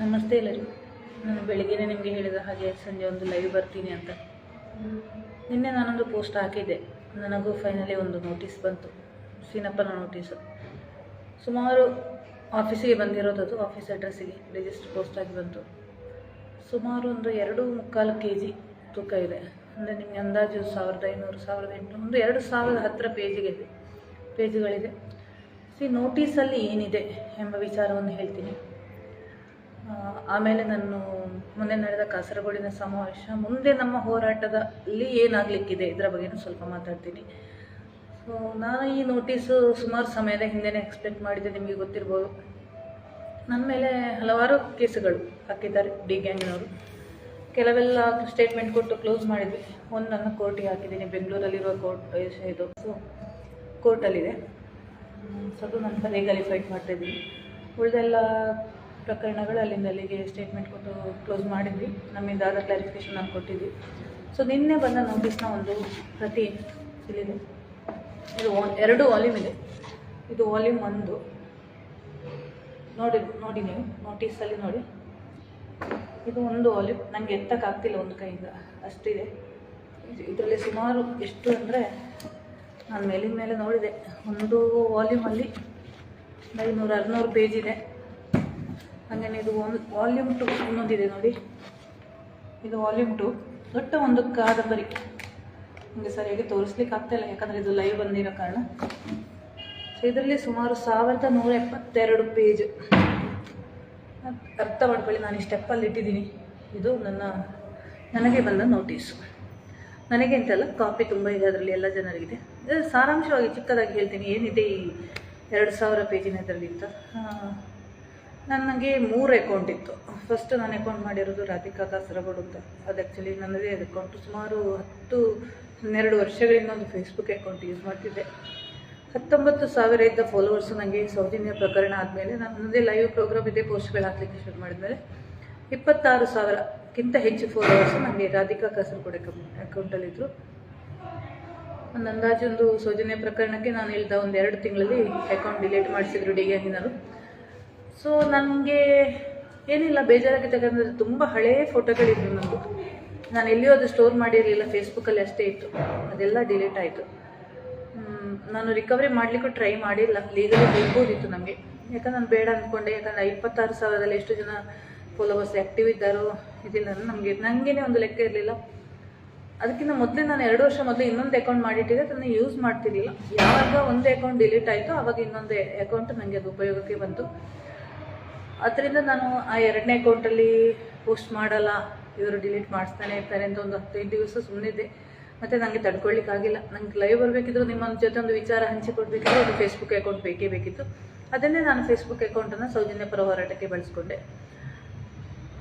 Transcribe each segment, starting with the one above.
ನಮಸ್ತೆ ಎಲ್ಲರಿಗೂ. ನಾನು ಬೆಳಿಗ್ಗೆನೇ ನಿಮಗೆ ಹೇಳಿದ ಹಾಗೆ ಸಂಜೆ ಒಂದು ಲೈವ್ ಬರ್ತೀನಿ ಅಂತ. ನಿನ್ನೆ ನಾನೊಂದು ಪೋಸ್ಟ್ ಹಾಕಿದ್ದೆ. ನನಗೂ ಫೈನಲಿ ಒಂದು ನೋಟಿಸ್ ಬಂತು. ಸೀನಪ್ಪನ ನೋಟಿಸ್ ಸುಮಾರು ಆಫೀಸಿಗೆ ಬಂದಿರೋದದು ಆಫೀಸ್ ಅಡ್ರೆಸ್ಸಿಗೆ ರಿಜಿಸ್ಟರ್ ಪೋಸ್ಟ್ ಪೋಸ್ಟಾಗಿ ಬಂತು. ಸುಮಾರು ಒಂದು ಎರಡು ಮುಕ್ಕಾಲು ಕೆ ಜಿ ತೂಕ ಇದೆ. ಅಂದರೆ ನಿಮಗೆ ಅಂದಾಜು ಸಾವಿರದ ಐನೂರು, ಸಾವಿರದ ಎಂಟುನೂರು, ಒಂದು ಎರಡು ಸಾವಿರದ ಹತ್ತಿರ ಪೇಜಿಗೆ ಪೇಜ್ಗಳಿದೆ ಸಿ ನೋಟಿಸಲ್ಲಿ ಏನಿದೆ ಎಂಬ ವಿಚಾರವನ್ನು ಹೇಳ್ತೀನಿ. ಆಮೇಲೆ ನಾನು ಮೊನ್ನೆ ನಡೆದ ಕಾಸರಗೋಡಿನ ಸಮಾವೇಶ, ಮುಂದೆ ನಮ್ಮ ಹೋರಾಟದಲ್ಲಿ ಏನಾಗಲಿಕ್ಕಿದೆ ಇದರ ಬಗ್ಗೆನೂ ಸ್ವಲ್ಪ ಮಾತಾಡ್ತೀನಿ. ಸೊ ನಾನು ಈ ನೋಟಿಸು ಸುಮಾರು ಸಮಯದ ಹಿಂದೆನೇ ಎಕ್ಸ್ಪೆಕ್ಟ್ ಮಾಡಿದ್ದೆ, ನಿಮಗೆ ಗೊತ್ತಿರ್ಬೋದು. ನನ್ನ ಮೇಲೆ ಹಲವಾರು ಕೇಸುಗಳು ಹಾಕಿದ್ದಾರೆ ಡಿ ಗ್ಯಾಂಗ್ನವರು ಕೆಲವೆಲ್ಲ ಸ್ಟೇಟ್ಮೆಂಟ್ ಕೊಟ್ಟು ಕ್ಲೋಸ್ ಮಾಡಿದ್ವಿ. ಒಂದು ನನ್ನ ಕೋರ್ಟಿಗೆ ಹಾಕಿದ್ದೀನಿ, ಬೆಂಗಳೂರಲ್ಲಿರುವ ಕೋರ್ಟ್ ಇದು, ಸೊ, ಕೋರ್ಟಲ್ಲಿದೆ. ಸೊ ಅದು ನಾನು ಲೀಗಲಿ ಫೈಟ್ ಮಾಡ್ತಾಯಿದ್ದೀನಿ ಉಳಿದೆಲ್ಲ ಪ್ರಕರಣಗಳು ಅಲ್ಲಿಂದ ಅಲ್ಲಿಗೆ ಸ್ಟೇಟ್ಮೆಂಟ್ ಕೊಟ್ಟು ಕ್ಲೋಸ್ ಮಾಡಿದ್ವಿ. ನಮ್ಮಿಂದ ಆದ ಕ್ಲಾರಿಫಿಕೇಷನ್ ನಾನು ಕೊಟ್ಟಿದ್ವಿ. ಸೊ ನಿನ್ನೆ ಬಂದ ನೋಟಿಸ್ನ ಒಂದು ಪ್ರತಿ ಇಲ್ಲಿದೆ. ಇದು ಎರಡು ವಾಲ್ಯೂಮ್ ಇದೆ. ಇದು ವಾಲ್ಯೂಮ್ ಒಂದು. ನೋಡಿ ನೋಡಿ ನೀವು ನೋಟಿಸಲ್ಲಿ ನೋಡಿ. ಇದು ಒಂದು ವಾಲ್ಯೂಮ್ ನನಗೆ ಎತ್ತಕ್ಕಾಗ್ತಿಲ್ಲ ಒಂದು ಕೈಯಿಂದ. ಅಷ್ಟಿದೆ. ಇದರಲ್ಲಿ ಸುಮಾರು ಎಷ್ಟು ಅಂದರೆ ನಾನು ಮೇಲಿನ ಮೇಲೆ ನೋಡಿದೆ. ಒಂದು ವಾಲ್ಯೂಮಲ್ಲಿ ಐನೂರು, ಅರುನೂರು ಪೇಜ್ ಇದೆ. ಹಾಗೆಯೇ ಇದು ವಾಲ್ಯೂಮ್ ಟು ಇನ್ನೊಂದಿದೆ ನೋಡಿ. ಇದು ವಾಲ್ಯೂಮ್ ಟು ದೊಡ್ಡ ಒಂದು ಕಾದಂಬರಿ. ನಿಮಗೆ ಸರಿಯಾಗಿ ತೋರಿಸ್ಲಿಕ್ಕೆ ಆಗ್ತಾಯಿಲ್ಲ ಯಾಕಂದರೆ ಇದು ಲೈವ್ ಬಂದಿರೋ ಕಾರಣ. ಸೊ ಇದರಲ್ಲಿ ಸುಮಾರು ಸಾವಿರದ ನೂರ ಎಪ್ಪತ್ತೆರಡು ಪೇಜ್ ಅರ್ಥ ಮಾಡ್ಕೊಳ್ಳಿ, ನಾನು ಈ ಸ್ಟೆಪ್ಪಲ್ಲಿ ಇಟ್ಟಿದ್ದೀನಿ. ಇದು ನನ್ನ, ನನಗೆ ಬಂದ ನೋಟಿಸು ನನಗೆ ಅಂತಲ್ಲ ಕಾಪಿ ತುಂಬ ಇದೆ ಅದರಲ್ಲಿ ಎಲ್ಲ ಜನರಿಗಿದೆ ಸಾರಾಂಶವಾಗಿ ಚಿಕ್ಕದಾಗಿ ಹೇಳ್ತೀನಿ, ಏನಿದೆ ಈ ಎರಡು ಸಾವಿರ ಪೇಜಿನ ಇದರಲ್ಲಿ ಅಂತ? ನನಗೆ ಮೂರು ಅಕೌಂಟ್ ಇತ್ತು. ಫಸ್ಟ್ ನಾನು ಅಕೌಂಟ್ ಮಾಡಿರೋದು ರಾಧಿಕಾ ಕಾಸರಗೋಡು ಅಂತ. ಅದು ಆ್ಯಕ್ಚುಲಿ ನನ್ನದೇ ಅಕೌಂಟ್ ಸುಮಾರು ಹತ್ತು, ಹನ್ನೆರಡು ವರ್ಷಗಳಿಂದ ಒಂದು ಫೇಸ್ಬುಕ್ ಅಕೌಂಟ್ ಯೂಸ್ ಮಾಡ್ತಿದ್ದೆ. ಹತ್ತೊಂಬತ್ತು ಸಾವಿರ ಇದ್ದ ಫಾಲೋವರ್ಸು ನನಗೆ ಸೌಜನ್ಯ ಪ್ರಕರಣ ಆದಮೇಲೆ ನನ್ನದೇ ಲೈವ್ ಪ್ರೋಗ್ರಾಮ್ ಇದೆ ಪೋಸ್ಟ್ಗಳು ಹಾಕಲಿಕ್ಕೆ ಶುರು ಮಾಡಿದ್ಮೇಲೆ ಇಪ್ಪತ್ತಾರು ಸಾವಿರಕ್ಕಿಂತ ಹೆಚ್ಚು ಫಾಲೋವರ್ಸು ನನಗೆ ರಾಧಿಕಾ ಕಾಸರಗೋಡು ಅಕೌಂಟಲ್ಲಿದ್ದರು ಒಂದು ಅಂದಾಜು ಒಂದು ಸೌಜನ್ಯ ಪ್ರಕರಣಕ್ಕೆ ನಾನು ಹೇಳ್ದ ಒಂದು ಎರಡು ತಿಂಗಳಲ್ಲಿ ಅಕೌಂಟ್ ಡಿಲೀಟ್ ಮಾಡಿಸಿದ್ರು ಡಿ ಗ್ಯಾಂಗಿನವರು ಸೊ ನನಗೆ ಏನಿಲ್ಲ ಬೇಜಾರಾಗಿತ್ತು ಯಾಕಂದರೆ ತುಂಬ ಹಳೆಯ ಫೋಟೋಗಳಿದ್ವು ನನಗೆ ನಾನು ಎಲ್ಲಿಯೂ ಅದು ಸ್ಟೋರ್ ಮಾಡಿರಲಿಲ್ಲ ಫೇಸ್ಬುಕ್ಕಲ್ಲಿ ಅಷ್ಟೇ ಇತ್ತು. ಅದೆಲ್ಲ ಡಿಲೀಟ್ ಆಯಿತು. ನಾನು ರಿಕವರಿ ಮಾಡಲಿಕ್ಕೂ ಟ್ರೈ ಮಾಡಿಲ್ಲ. ಲೀಗಲಿ ಹೋಗ್ಬೋದಿತ್ತು ನಮಗೆ ಯಾಕಂದ್ರೆ ನಾನು ಬೇಡ ಅಂದ್ಕೊಂಡೆ ಯಾಕಂದರೆ ಇಪ್ಪತ್ತಾರು ಸಾವಿರದಲ್ಲಿ ಎಷ್ಟು ಜನ ಫಾಲೋವರ್ಸ್ ಆ್ಯಕ್ಟಿವ್ ಇದ್ದಾರೋ ಇದಿಲ್ಲ. ನಮಗೆ ನನಗೇನೆ ಒಂದು ಲೆಕ್ಕ ಇರಲಿಲ್ಲ. ಅದಕ್ಕಿಂತ ಮೊದಲೇ ನಾನು ಎರಡು ವರ್ಷ ಮೊದಲು ಇನ್ನೊಂದು ಅಕೌಂಟ್ ಮಾಡಿಟ್ಟಿದ್ದೆ. ಅದನ್ನು ಯೂಸ್ ಮಾಡ್ತಿರಲಿಲ್ಲ. ಯಾವಾಗ ಒಂದು ಅಕೌಂಟ್ ಡಿಲೀಟ್ ಆಯಿತು ಆವಾಗ ಇನ್ನೊಂದು ಅಕೌಂಟ್ ನನಗೆ ಅದು ಉಪಯೋಗಕ್ಕೆ ಬಂತು. ಅದರಿಂದ ನಾನು ಆ ಎರಡನೇ ಅಕೌಂಟಲ್ಲಿ ಪೋಸ್ಟ್ ಮಾಡಲ್ಲ. ಇವರು ಡಿಲೀಟ್ ಮಾಡಿಸ್ತಾನೆ ಇರ್ತಾರೆ ಅಂತ ಒಂದು ಹತ್ತೈದು ದಿವಸ ಸುಮ್ಮನಿದ್ದೆ ಮತ್ತು ನನಗೆ ತಡ್ಕೊಳ್ಳಿಕ್ಕಾಗಿಲ್ಲ ನಂಗೆ ಲೈವ್ ಬರಬೇಕಿದ್ರು ನಿಮ್ಮ ಜೊತೆ ಒಂದು ವಿಚಾರ ಹಂಚಿಕೊಡ್ಬೇಕಿದ್ರೆ ಒಂದು ಫೇಸ್ಬುಕ್ ಅಕೌಂಟ್ ಬೇಕೇ ಬೇಕಿತ್ತು. ಅದನ್ನೇ ನಾನು ಫೇಸ್ಬುಕ್ ಅಕೌಂಟನ್ನು ಸೌಜನ್ಯ ಪರ ಹೋರಾಟಕ್ಕೆ ಬಳಸ್ಕೊಂಡೆ.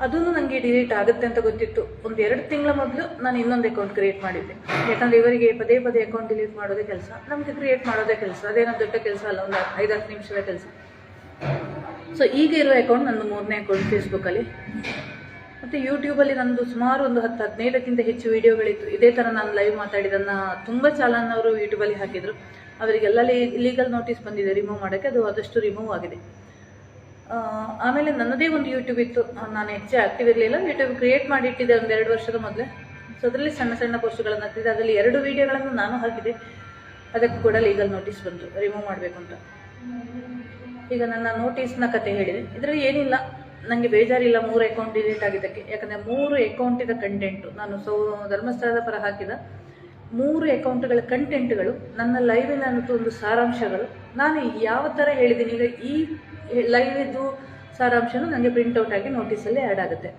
ಅದೂ ನನಗೆ ಡಿಲೀಟ್ ಆಗುತ್ತೆ ಅಂತ ಗೊತ್ತಿತ್ತು. ಒಂದು ಎರಡು ತಿಂಗಳ ಮೊದಲು ನಾನು ಇನ್ನೊಂದು ಅಕೌಂಟ್ ಕ್ರಿಯೇಟ್ ಮಾಡಿದ್ದೆ. ಯಾಕಂದರೆ ಇವರಿಗೆ ಪದೇ ಪದೇ ಅಕೌಂಟ್ ಡಿಲೀಟ್ ಮಾಡೋದೇ ಕೆಲಸ. ನಮಗೆ ಕ್ರಿಯೇಟ್ ಮಾಡೋದೇ ಕೆಲಸ. ಅದೇನೋ ದೊಡ್ಡ ಕೆಲಸ ಅಲ್ಲ, ಒಂದು ಐದು, ಹತ್ತು ನಿಮಿಷದ ಕೆಲಸ. ಸೊ ಈಗ ಇರೋ ಅಕೌಂಟ್ ನಂದು ಮೂರನೇ ಅಕೌಂಟ್ ಫೇಸ್ಬುಕ್ಕಲ್ಲಿ ಮತ್ತು ಯೂಟ್ಯೂಬಲ್ಲಿ ನನ್ನದು ಸುಮಾರು ಒಂದು ಹತ್ತು ಹದಿನೈದಕ್ಕಿಂತ ಹೆಚ್ಚು ವೀಡಿಯೋಗಳಿತ್ತು ಇದೇ ಥರ ನಾನು ಲೈವ್ ಮಾತಾಡಿದ್ದನ್ನು ತುಂಬ ಚಾಲನ್ನವರು ಯೂಟ್ಯೂಬಲ್ಲಿ ಹಾಕಿದರು. ಅವರಿಗೆಲ್ಲ ಲೀಗಲ್ ನೋಟಿಸ್ ಬಂದಿದೆ ರಿಮೂವ್ ಮಾಡೋಕ್ಕೆ. ಅದು ಆದಷ್ಟು ರಿಮೂವ್ ಆಗಿದೆ. ಆಮೇಲೆ ನನ್ನದೇ ಒಂದು ಯೂಟ್ಯೂಬ್ ಇತ್ತು. ನಾನು ಹೆಚ್ಚು ಆ್ಯಕ್ಟಿವ್ ಇರಲಿಲ್ಲ. ಯೂಟ್ಯೂಬ್ ಕ್ರಿಯೇಟ್ ಮಾಡಿಟ್ಟಿದ್ದೆ ಒಂದು ಎರಡು ವರ್ಷದ ಮೊದಲೇ. ಸೊ ಅದರಲ್ಲಿ ಸಣ್ಣ ಸಣ್ಣ ಪೋಸ್ಟ್ಗಳನ್ನು ಹಾಕ್ತಿದ್ದೆ ಅದರಲ್ಲಿ ಎರಡು ವೀಡಿಯೋಗಳನ್ನು ನಾನು ಹಾಕಿದೆ ಅದಕ್ಕೂ ಕೂಡ ಲೀಗಲ್ ನೋಟಿಸ್ ಬಂತು. ರಿಮೂವ್ ಮಾಡಬೇಕು ಅಂತ. ಈಗ ನನ್ನ ನೋಟಿಸ್ನ ಕತೆ ಹೇಳಿದೆ. ಇದರಲ್ಲಿ ಏನಿಲ್ಲ ನನಗೆ ಬೇಜಾರಿಲ್ಲ ಮೂರು ಅಕೌಂಟ್ ಡಿಲೀಟ್ ಆಗಿದ್ದಕ್ಕೆ. ಯಾಕಂದರೆ ಮೂರು ಅಕೌಂಟಿದ ಕಂಟೆಂಟು ನಾನು ಸೌ, ಧರ್ಮಸ್ಥಳದ ಪರ ಹಾಕಿದ ಮೂರು ಅಕೌಂಟ್ಗಳ ಕಂಟೆಂಟ್ಗಳು ನನ್ನ ಲೈವಿನ ಒಂದು ಸಾರಾಂಶಗಳು. ನಾನು ಯಾವ ಥರ ಹೇಳಿದ್ದೀನಿ, ಈಗ ಈ ಲೈವಿದ್ದು ಸಾರಾಂಶನೂ ನನಗೆ ಪ್ರಿಂಟೌಟ್ ಆಗಿ ನೋಟಿಸಲ್ಲಿ ಆ್ಯಡ್ ಆಗುತ್ತೆ.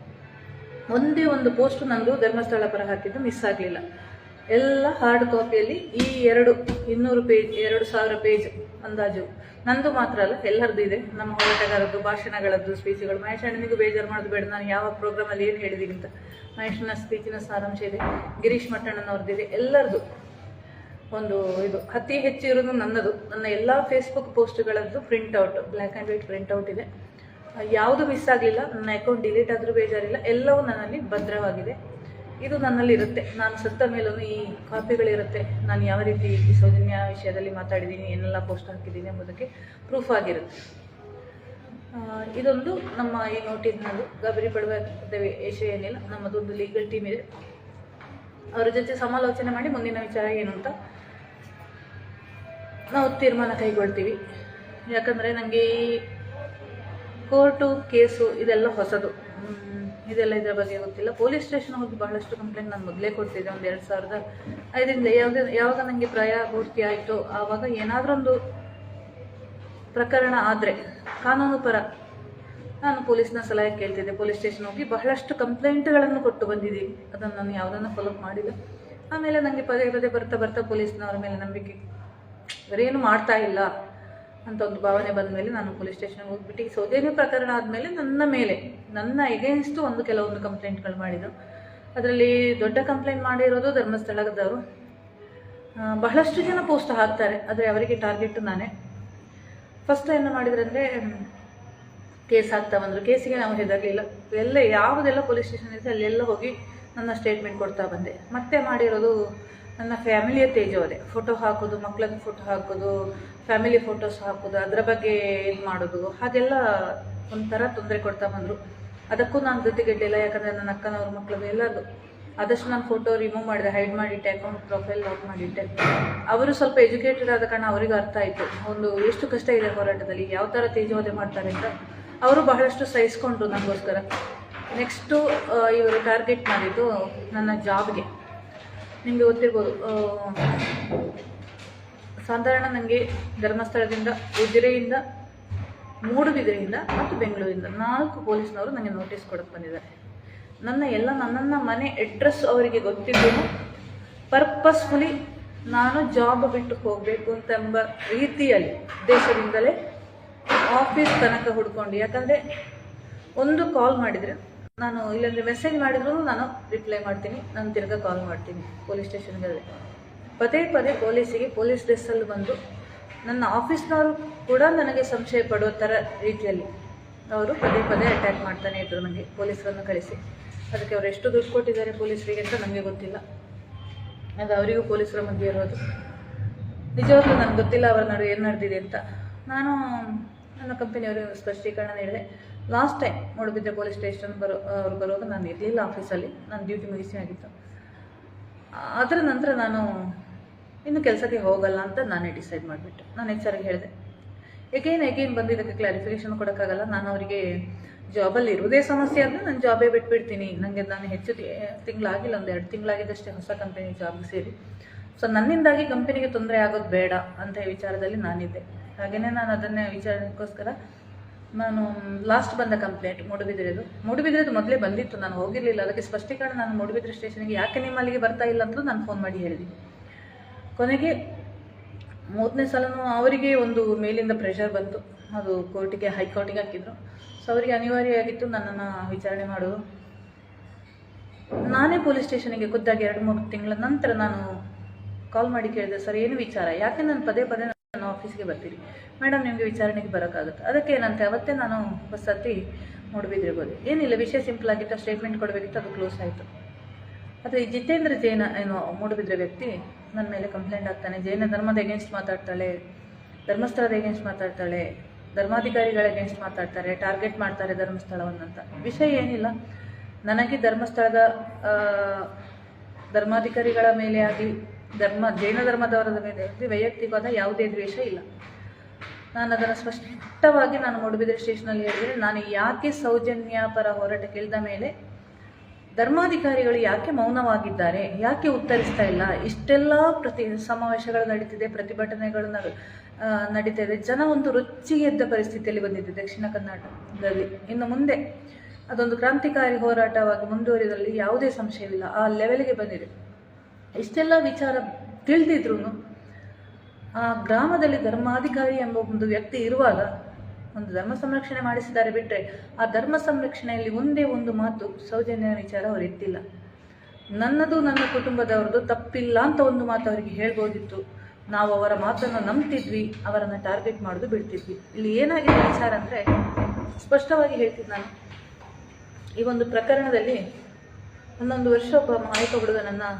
ಒಂದೇ ಒಂದು ಪೋಸ್ಟ್ ನಂದು ಧರ್ಮಸ್ಥಳ ಪರ ಹಾಕಿದ್ದು ಮಿಸ್ ಆಗಲಿಲ್ಲ. ಎಲ್ಲ ಹಾರ್ಡ್ ಕಾಪಿಯಲ್ಲಿ ಈ ಎರಡು ಇನ್ನೂರು ಪೇಜ್ ಎರಡು ಸಾವಿರ ಪೇಜ್ ಅಂದಾಜು. ನಂದು ಮಾತ್ರ ಅಲ್ಲ, ಎಲ್ಲರದ್ದು ಇದೆ. ನಮ್ಮ ಹೋರಾಟಗಾರದ್ದು ಭಾಷಣಗಳದ್ದು ಸ್ಪೀಚ್ಗಳು ಮಹೇಶ್ ಅಣ್ಣನಿಗೂ ಬೇಜಾರು ಮಾಡೋದು ಬೇಡ. ನಾನು ಯಾವ ಪ್ರೋಗ್ರಾಮಲ್ಲಿ ಏನು ಹೇಳಿದ್ದೀನಿ ಅಂತ. ಮಹೇಶ್ನ ಸ್ಪೀಚಿನ ಸಾರಾಂಶ ಇದೆ. ಗಿರೀಶ್ ಮಟ್ಟಣ್ಣನವ್ರದ್ದಿದೆ ಎಲ್ಲರದ್ದು ಒಂದು ಇದು. ಅತಿ ಹೆಚ್ಚು ಇರೋದು ನನ್ನದು. ನನ್ನ ಎಲ್ಲ Facebook ಪೋಸ್ಟ್ಗಳದ್ದು printout black and white printout ಇದೆ. ಯಾವುದು ಮಿಸ್ ಆಗಲಿಲ್ಲ, ನನ್ನ ಅಕೌಂಟ್ ಡಿಲೀಟ್ ಆದರೂ ಬೇಜಾರಿಲ್ಲ. ಎಲ್ಲವೂ ನನ್ನಲ್ಲಿ ಭದ್ರವಾಗಿದೆ. ಇದು ನನ್ನಲ್ಲಿ ಇರುತ್ತೆ ನಾನು ಸತ್ತ ಮೇಲೂ ಈ ಕಾಪಿಗಳಿರುತ್ತೆ. ನಾನು ಯಾವ ರೀತಿ ಈ ಸೌಜನ್ಯ ವಿಷಯದಲ್ಲಿ ಮಾತಾಡಿದ್ದೀನಿ, ಏನೆಲ್ಲ ಪೋಸ್ಟ್ ಹಾಕಿದ್ದೀನಿ ಎಂಬುದಕ್ಕೆ ಪ್ರೂಫ್ ಆಗಿರುತ್ತೆ. ಇದೊಂದು ನಮ್ಮ ಈ ನೋಟಿಸ್ನದು ಗಾಬರಿ ಪಡುವ ವಿಷಯ ಏನಿಲ್ಲ. ನಮ್ಮದೊಂದು ಲೀಗಲ್ ಟೀಮ್ ಇದೆ. ಅವರ ಜೊತೆ ಸಮಾಲೋಚನೆ ಮಾಡಿ ಮುಂದಿನ ವಿಚಾರ ಏನು ಅಂತ ನಾವು ತೀರ್ಮಾನ ಕೈಗೊಳ್ತೀವಿ. ಯಾಕಂದರೆ ನನಗೆ ಈ ಕೋರ್ಟು ಕೇಸು ಇದೆಲ್ಲ ಹೊಸದು. ಇದೆಲ್ಲ ಇದರ ಬಗ್ಗೆ ಗೊತ್ತಿಲ್ಲ. ಪೊಲೀಸ್ ಸ್ಟೇಷನ್ ಹೋಗಿ ಬಹಳಷ್ಟು ಕಂಪ್ಲೇಂಟ್ ನಾನು ಮೊದಲೇ ಕೊಡ್ತಿದ್ದೆ ಒಂದು ಎರಡು ಸಾವಿರದ ಐದರಿಂದ. ಯಾವಾಗ ಯಾವಾಗ ನನಗೆ ಪ್ರಾಯ ಪೂರ್ತಿ ಆಯಿತು, ಆವಾಗ ಏನಾದರೂ ಪ್ರಕರಣ ಆದರೆ, ಕಾನೂನು ಪರ ನಾನು ಪೊಲೀಸ್ನ ಸಲಹೆ ಕೇಳ್ತಿದ್ದೆ. ಪೊಲೀಸ್ ಸ್ಟೇಷನ್ ಹೋಗಿ ಬಹಳಷ್ಟು ಕಂಪ್ಲೇಂಟ್ಗಳನ್ನು ಕೊಟ್ಟು ಬಂದಿದ್ದೀನಿ. ಅದನ್ನು ನಾನು ಯಾವುದನ್ನು ಫಾಲೋ ಮಾಡಿಲ್ಲ. ಆಮೇಲೆ ನನಗೆ ಪದೇ ಪದೇ ಬರ್ತಾ ಬರ್ತಾ ಪೊಲೀಸ್ನವರ ಮೇಲೆ ನಂಬಿಕೆ. ಇವರೇನು ಮಾಡ್ತಾ ಇಲ್ಲ ಅಂತ ಒಂದು ಭಾವನೆ ಬಂದ ಮೇಲೆ ನಾನು ಪೊಲೀಸ್ ಸ್ಟೇಷನ್ಗೆ ಹೋಗ್ಬಿಟ್ಟು ಈ ಪ್ರಕರಣ ಆದಮೇಲೆ ನನ್ನ ಮೇಲೆ ನನ್ನ ಎಗೇನ್ಸ್ಟು ಒಂದು ಕೆಲವೊಂದು ಕಂಪ್ಲೇಂಟ್ಗಳು ಮಾಡಿದರು ಅದರಲ್ಲಿ ದೊಡ್ಡ ಕಂಪ್ಲೇಂಟ್ ಮಾಡಿರೋದು ಧರ್ಮಸ್ಥಳದವರು. ಬಹಳಷ್ಟು ಜನ ಪೋಸ್ಟ್ ಹಾಕ್ತಾರೆ, ಆದರೆ ಅವರಿಗೆ ಟಾರ್ಗೆಟ್ ನಾನೇ. ಫಸ್ಟ್ ಏನು ಮಾಡಿದ್ರಂದರೆ, ಕೇಸ್ ಹಾಕ್ತಾ ಬಂದರು. ಕೇಸಿಗೆ ನಾವು ಹೆದರಲಿಲ್ಲ. ಎಲ್ಲ ಯಾವುದೆಲ್ಲ ಪೊಲೀಸ್ ಸ್ಟೇಷನ್ ಇದೆ ಅಲ್ಲೆಲ್ಲ ಹೋಗಿ ನನ್ನ ಸ್ಟೇಟ್ಮೆಂಟ್ ಕೊಡ್ತಾ ಬಂದೆ. ಮತ್ತೆ ಮಾಡಿರೋದು ನನ್ನ ಫ್ಯಾಮಿಲಿಯ ತೇಜೋದೆ ಫೋಟೋ ಹಾಕೋದು ಮಕ್ಕಳದ್ದು ಫೋಟೋ ಹಾಕೋದು ಫ್ಯಾಮಿಲಿ ಫೋಟೋಸ್ ಹಾಕೋದು, ಅದರ ಬಗ್ಗೆ ಇದು ಮಾಡೋದು. ಹಾಗೆಲ್ಲ ಒಂಥರ ತೊಂದರೆ ಕೊಡ್ತಾ ಬಂದರು. ಅದಕ್ಕೂ ನಾನು ಜೊತೆಗೆಡ್ಲಿಲ್ಲ ಯಾಕಂದರೆ ನನ್ನ ಅಕ್ಕನವ್ರ ಮಕ್ಕಳು ಎಲ್ಲದು. ಆದಷ್ಟು ನಾನು ಫೋಟೋ ರಿಮೂವ್ ಮಾಡಿದೆ ಹೈಡ್ ಮಾಡಿಟ್ಟೆ ಅಕೌಂಟ್ ಪ್ರೊಫೈಲ್ ಲಾಕ್ ಮಾಡಿಟ್ಟೆ. ಅವರು ಸ್ವಲ್ಪ ಎಜುಕೇಟೆಡ್ ಆದ ಕಾರಣ ಅವರಿಗೆ ಅರ್ಥ ಆಯಿತು. ಒಂದು ಎಷ್ಟು ಕಷ್ಟ ಇದೆ ಹೋರಾಟದಲ್ಲಿ, ಯಾವ ಥರ ತೇಜೋವಧೆ ಮಾಡ್ತಾರೆ ಅಂತ. ಅವರು ಬಹಳಷ್ಟು ಸಹಿಸ್ಕೊಂಡ್ರು ನನಗೋಸ್ಕರ ನೆಕ್ಸ್ಟು ಇವರು ಟಾರ್ಗೆಟ್ ಮಾಡಿದ್ದು ನನ್ನ ಜಾಬ್ಗೆ ನಿಮಗೆ ಗೊತ್ತಿರ್ಬೋದು ಸಾಧಾರಣ ನನಗೆ ಧರ್ಮಸ್ಥಳದಿಂದ ಉಜಿರೆಯಿಂದ ಮೂಡುಬಿದಿರೆಯಿಂದ ಮತ್ತು ಬೆಂಗಳೂರಿಂದ ನಾಲ್ಕು ಪೊಲೀಸ್ನವರು ನನಗೆ ನೋಟಿಸ್ ಕೊಡಕ್ಕೆ ಬಂದಿದ್ದಾರೆ. ನನ್ನ ಎಲ್ಲ ನನ್ನ ಮನೆ ಅಡ್ರೆಸ್ ಅವರಿಗೆ ಗೊತ್ತಿದ್ದು ಪರ್ಪಸ್ಫುಲಿ ನಾನು ಜಾಬ್ ಬಿಟ್ಟು ಹೋಗಬೇಕು ಎಂಬ ರೀತಿಯಲ್ಲಿ ದೇಶದಿಂದಲೇ ಆಫೀಸ್ ತನಕ ಹುಡ್ಕೊಂಡು. ಯಾಕಂದರೆ ಒಂದು ಕಾಲ್ ಮಾಡಿದರೆ ನಾನು ಇಲ್ಲಾಂದರೆ ಮೆಸೇಜ್ ಮಾಡಿದ್ರು ನಾನು ರಿಪ್ಲೈ ಮಾಡ್ತೀನಿ, ನಾನು ತಿರ್ಗಾ ಕಾಲ್ ಮಾಡ್ತೀನಿ ಪೊಲೀಸ್ ಸ್ಟೇಷನ್ಗೆ. ಪದೇ ಪದೇ ಪೊಲೀಸಿಗೆ ಪೊಲೀಸ್ ಡ್ರೆಸ್ಸಲ್ಲಿ ಬಂದು ನನ್ನ ಆಫೀಸ್ನವರು ಕೂಡ ನನಗೆ ಸಂಶಯ ಪಡುವ ಥರ ರೀತಿಯಲ್ಲಿ ಅವರು ಪದೇ ಪದೇ ಅಟ್ಯಾಕ್ ಮಾಡ್ತಾನೆ ಇದ್ದರು ನನಗೆ ಪೊಲೀಸರನ್ನು ಕಳಿಸಿ. ಅದಕ್ಕೆ ಅವರು ಎಷ್ಟು ದುಡ್ಡು ಕೊಟ್ಟಿದ್ದಾರೆ ಪೊಲೀಸರಿಗೆ ಅಂತ ನನಗೆ ಗೊತ್ತಿಲ್ಲ. ಅದು ಅವರಿಗೂ ಪೊಲೀಸರ ಮಧ್ಯೆ ಇರೋದು. ನಿಜವಾಗ್ಲೂ ನನಗೆ ಗೊತ್ತಿಲ್ಲ ಅವರ ನಡುವೆ ಏನು ನಡೆದಿದೆ ಅಂತ. ನಾನು ನನ್ನ ಕಂಪನಿಯವರಿಗೆ ಸ್ಪಷ್ಟೀಕರಣ ನೀಡಿದೆ last time Moodbidri police station ಬರೋ, ಅವ್ರು ಬರುವಾಗ ನಾನು ಇರಲಿಲ್ಲ ಆಫೀಸಲ್ಲಿ ನಾನು ಡ್ಯೂಟಿ ಮುಗಿಸಿ ಆಗಿತ್ತು. ಅದರ ನಂತರ ನಾನು ಇನ್ನು ಕೆಲಸಕ್ಕೆ ಹೋಗಲ್ಲ ಅಂತ ನಾನೇ ಡಿಸೈಡ್ ಮಾಡಿಬಿಟ್ಟೆ. ನಾನು ಎಚ್ಚರಿಗೆ ಹೇಳಿದೆ ಎಗೇನ್ ಎಗೇನ್ ಬಂದು ಇದಕ್ಕೆ ಕ್ಲಾರಿಫಿಕೇಶನ್ ಕೊಡೋಕ್ಕಾಗಲ್ಲ? ನಾನು ಅವರಿಗೆ ಜಾಬಲ್ಲಿ ಇರುವುದೇ ಸಮಸ್ಯೆ ಅಂದರೆ ನಾನು ಜಾಬೇ ಬಿಟ್ಬಿಡ್ತೀನಿ. ನನಗೆ ನಾನು ಹೆಚ್ಚು ತಿಂಗಳಾಗಿಲ್ಲ, ಒಂದು ಎರಡು ತಿಂಗಳಾಗಿದ್ದಷ್ಟೇ ಹೊಸ ಕಂಪನಿ ಜಾಬ್ಗೆ ಸೇರಿ. ಸೊ ನನ್ನಿಂದಾಗಿ ಕಂಪನಿಗೆ ತೊಂದರೆ ಆಗೋದು ಬೇಡ ಅಂತ ವಿಚಾರದಲ್ಲಿ ನಾನಿದ್ದೆ. ಹಾಗೆಯೇ ನಾನು ಅದನ್ನೇ ವಿಚಾರಕ್ಕೋಸ್ಕರ ನಾನು ಲಾಸ್ಟ್ ಬಂದ ಕಂಪ್ಲೇಂಟ್ ಮೂಡುಬಿದ್ರೆದು. ಮೂಡುಬಿದ್ರೆದು ಮೊದಲೇ ಬಂದಿತ್ತು. ನಾನು ಹೋಗಿರಲಿಲ್ಲ. ಅದಕ್ಕೆ ಸ್ಪಷ್ಟೀಕರಣ ನಾನು ಮೂಡುಬಿದ್ರೆ ಸ್ಟೇಷನ್ಗೆ ಯಾಕೆ ನಿಮ್ಮ ಅಲ್ಲಿಗೆ ಬರ್ತಾ ಇಲ್ಲ ಅಂತಲೂ ನಾನು ಫೋನ್ ಮಾಡಿ ಹೇಳಿದ್ದೀನಿ. ಕೊನೆಗೆ ಮೂರನೇ ಸಲನೂ ಅವರಿಗೆ ಒಂದು ಮೇಲಿಂದ ಪ್ರೆಷರ್ ಬಂತು. ಅದು ಕೋರ್ಟಿಗೆ ಹೈಕೋರ್ಟಿಗೆ ಹಾಕಿದ್ರು. ಸೊ ಅವರಿಗೆ ಅನಿವಾರ್ಯ ಆಗಿತ್ತು ನನ್ನನ್ನು ವಿಚಾರಣೆ ಮಾಡೋದು. ನಾನೇ ಪೊಲೀಸ್ ಸ್ಟೇಷನಿಗೆ ಖುದ್ದಾಗಿ ಎರಡು, ಮೂರು ತಿಂಗಳ ನಂತರ ನಾನು ಕಾಲ್ ಮಾಡಿ ಕೇಳಿದೆ, ಸರ್, ಏನು ವಿಚಾರ? ಯಾಕೆ ನಾನು ಪದೇ ಪದೇ ನನ್ನ ಆಫೀಸ್ಗೆ ಬರ್ತೀನಿ ಮೇಡಮ್ ನಿಮಗೆ ವಿಚಾರಣೆಗೆ ಬರೋಕ್ಕಾಗುತ್ತೆ? ಅದಕ್ಕೆ ಏನಂತೆ ಅವತ್ತೇ ನಾನು ಹೊಸತಿ ಬೋದು ಏನಿಲ್ಲ, ವಿಷಯ ಸಿಂಪಲ್ ಆಗಿತ್ತು ಸ್ಟೇಟ್ಮೆಂಟ್ ಕೊಡಬೇಕಿತ್ತು, ಅದು ಕ್ಲೋಸ್ ಆಯಿತು. ಆದರೆ ಈ ಜಿತೇಂದ್ರ ಜೈನ, ಏನು ಮೂಡುಬಿದ್ರೆ ವ್ಯಕ್ತಿ ನನ್ನ ಮೇಲೆ ಕಂಪ್ಲೇಂಟ್ ಆಗ್ತಾನೆ. ಜೈನ ಧರ್ಮದ ಎಗೇನ್ಸ್ಟ್ ಮಾತಾಡ್ತಾಳೆ. ಧರ್ಮಸ್ಥಳದ ಎಗೇನ್ಸ್ಟ್ ಮಾತಾಡ್ತಾಳೆ. ಧರ್ಮಾಧಿಕಾರಿಗಳ ಎಗೇನ್ಸ್ಟ್ ಮಾತಾಡ್ತಾರೆ. ಟಾರ್ಗೆಟ್ ಮಾಡ್ತಾರೆ ಧರ್ಮಸ್ಥಳವನ್ನಂತ. ವಿಷಯ ಏನಿಲ್ಲ. ನನಗೆ ಧರ್ಮಸ್ಥಳದ ಧರ್ಮಾಧಿಕಾರಿಗಳ ಮೇಲೆ ಆಗಲಿ ಧರ್ಮ, ಜೈನ ಧರ್ಮದವರ ಮೇಲೆ ಆಗಲಿ ವೈಯಕ್ತಿಕವಾದ ಯಾವುದೇ ದ್ವೇಷ ಇಲ್ಲ. ನಾನು ಅದನ್ನು ಸ್ಪಷ್ಟವಾಗಿ ನಾನು ಮೂಡುಬಿದ್ರೆ ಸ್ಟೇಷನಲ್ಲಿ ಹೇಳಿದರೆ ನಾನು ಯಾಕೆ ಸೌಜನ್ಯ ಪರ ಹೋರಾಟಕ್ಕೆ ಇಳಿದ ಮೇಲೆ ಧರ್ಮಾಧಿಕಾರಿಗಳು ಯಾಕೆ ಮೌನವಾಗಿದ್ದಾರೆ, ಯಾಕೆ ಉತ್ತರಿಸ್ತಾ ಇಲ್ಲ? ಇಷ್ಟೆಲ್ಲ ಪ್ರತಿ ಸಮಾವೇಶಗಳು ನಡೀತಿದೆ, ಪ್ರತಿಭಟನೆಗಳು ನಡೀತಾ ಇದೆ ಜನ ಒಂದು ರುಚಿಗೆದ್ದ ಪರಿಸ್ಥಿತಿಯಲ್ಲಿ ಬಂದಿದೆ ದಕ್ಷಿಣ ಕರ್ನಾಟಕದಲ್ಲಿ. ಇನ್ನು ಮುಂದೆ ಅದೊಂದು ಕ್ರಾಂತಿಕಾರಿ ಹೋರಾಟವಾಗಿ ಮುಂದುವರಿದಲ್ಲಿ ಯಾವುದೇ ಸಂಶಯವಿಲ್ಲ. ಆ ಲೆವೆಲ್ಗೆ ಬಂದಿದೆ. ಇಷ್ಟೆಲ್ಲ ವಿಚಾರ ತಿಳಿದಿದ್ರು ಆ ಗ್ರಾಮದಲ್ಲಿ ಧರ್ಮಾಧಿಕಾರಿ ಎಂಬ ಒಂದು ವ್ಯಕ್ತಿ ಇರುವಾಗ ಒಂದು ಧರ್ಮ ಸಂರಕ್ಷಣೆ ಮಾಡಿಸಿದ್ದಾರೆ ಬಿಟ್ಟರೆ ಆ ಧರ್ಮ ಸಂರಕ್ಷಣೆಯಲ್ಲಿ ಒಂದೇ ಒಂದು ಮಾತು ಸೌಜನ್ಯ ವಿಚಾರ ಅವರು ನನ್ನದು ನನ್ನ ಕುಟುಂಬದವ್ರದ್ದು ತಪ್ಪಿಲ್ಲ ಅಂತ ಒಂದು ಮಾತು ಅವರಿಗೆ ಹೇಳ್ಬೋದಿತ್ತು. ನಾವು ಅವರ ಮಾತನ್ನು ನಂಬ್ತಿದ್ವಿ, ಅವರನ್ನು ಟಾರ್ಗೆಟ್ ಮಾಡೋದು ಬಿಡ್ತಿದ್ವಿ. ಇಲ್ಲಿ ಏನಾಗಿದೆ ವಿಚಾರ ಅಂದರೆ, ಸ್ಪಷ್ಟವಾಗಿ ಹೇಳ್ತೀನಿ ನಾನು. ಈ ಒಂದು ಪ್ರಕರಣದಲ್ಲಿ ಒಂದೊಂದು ವರ್ಷ ಒಬ್ಬ ಮಾಯಕ ಹುಡುಗನನ್ನು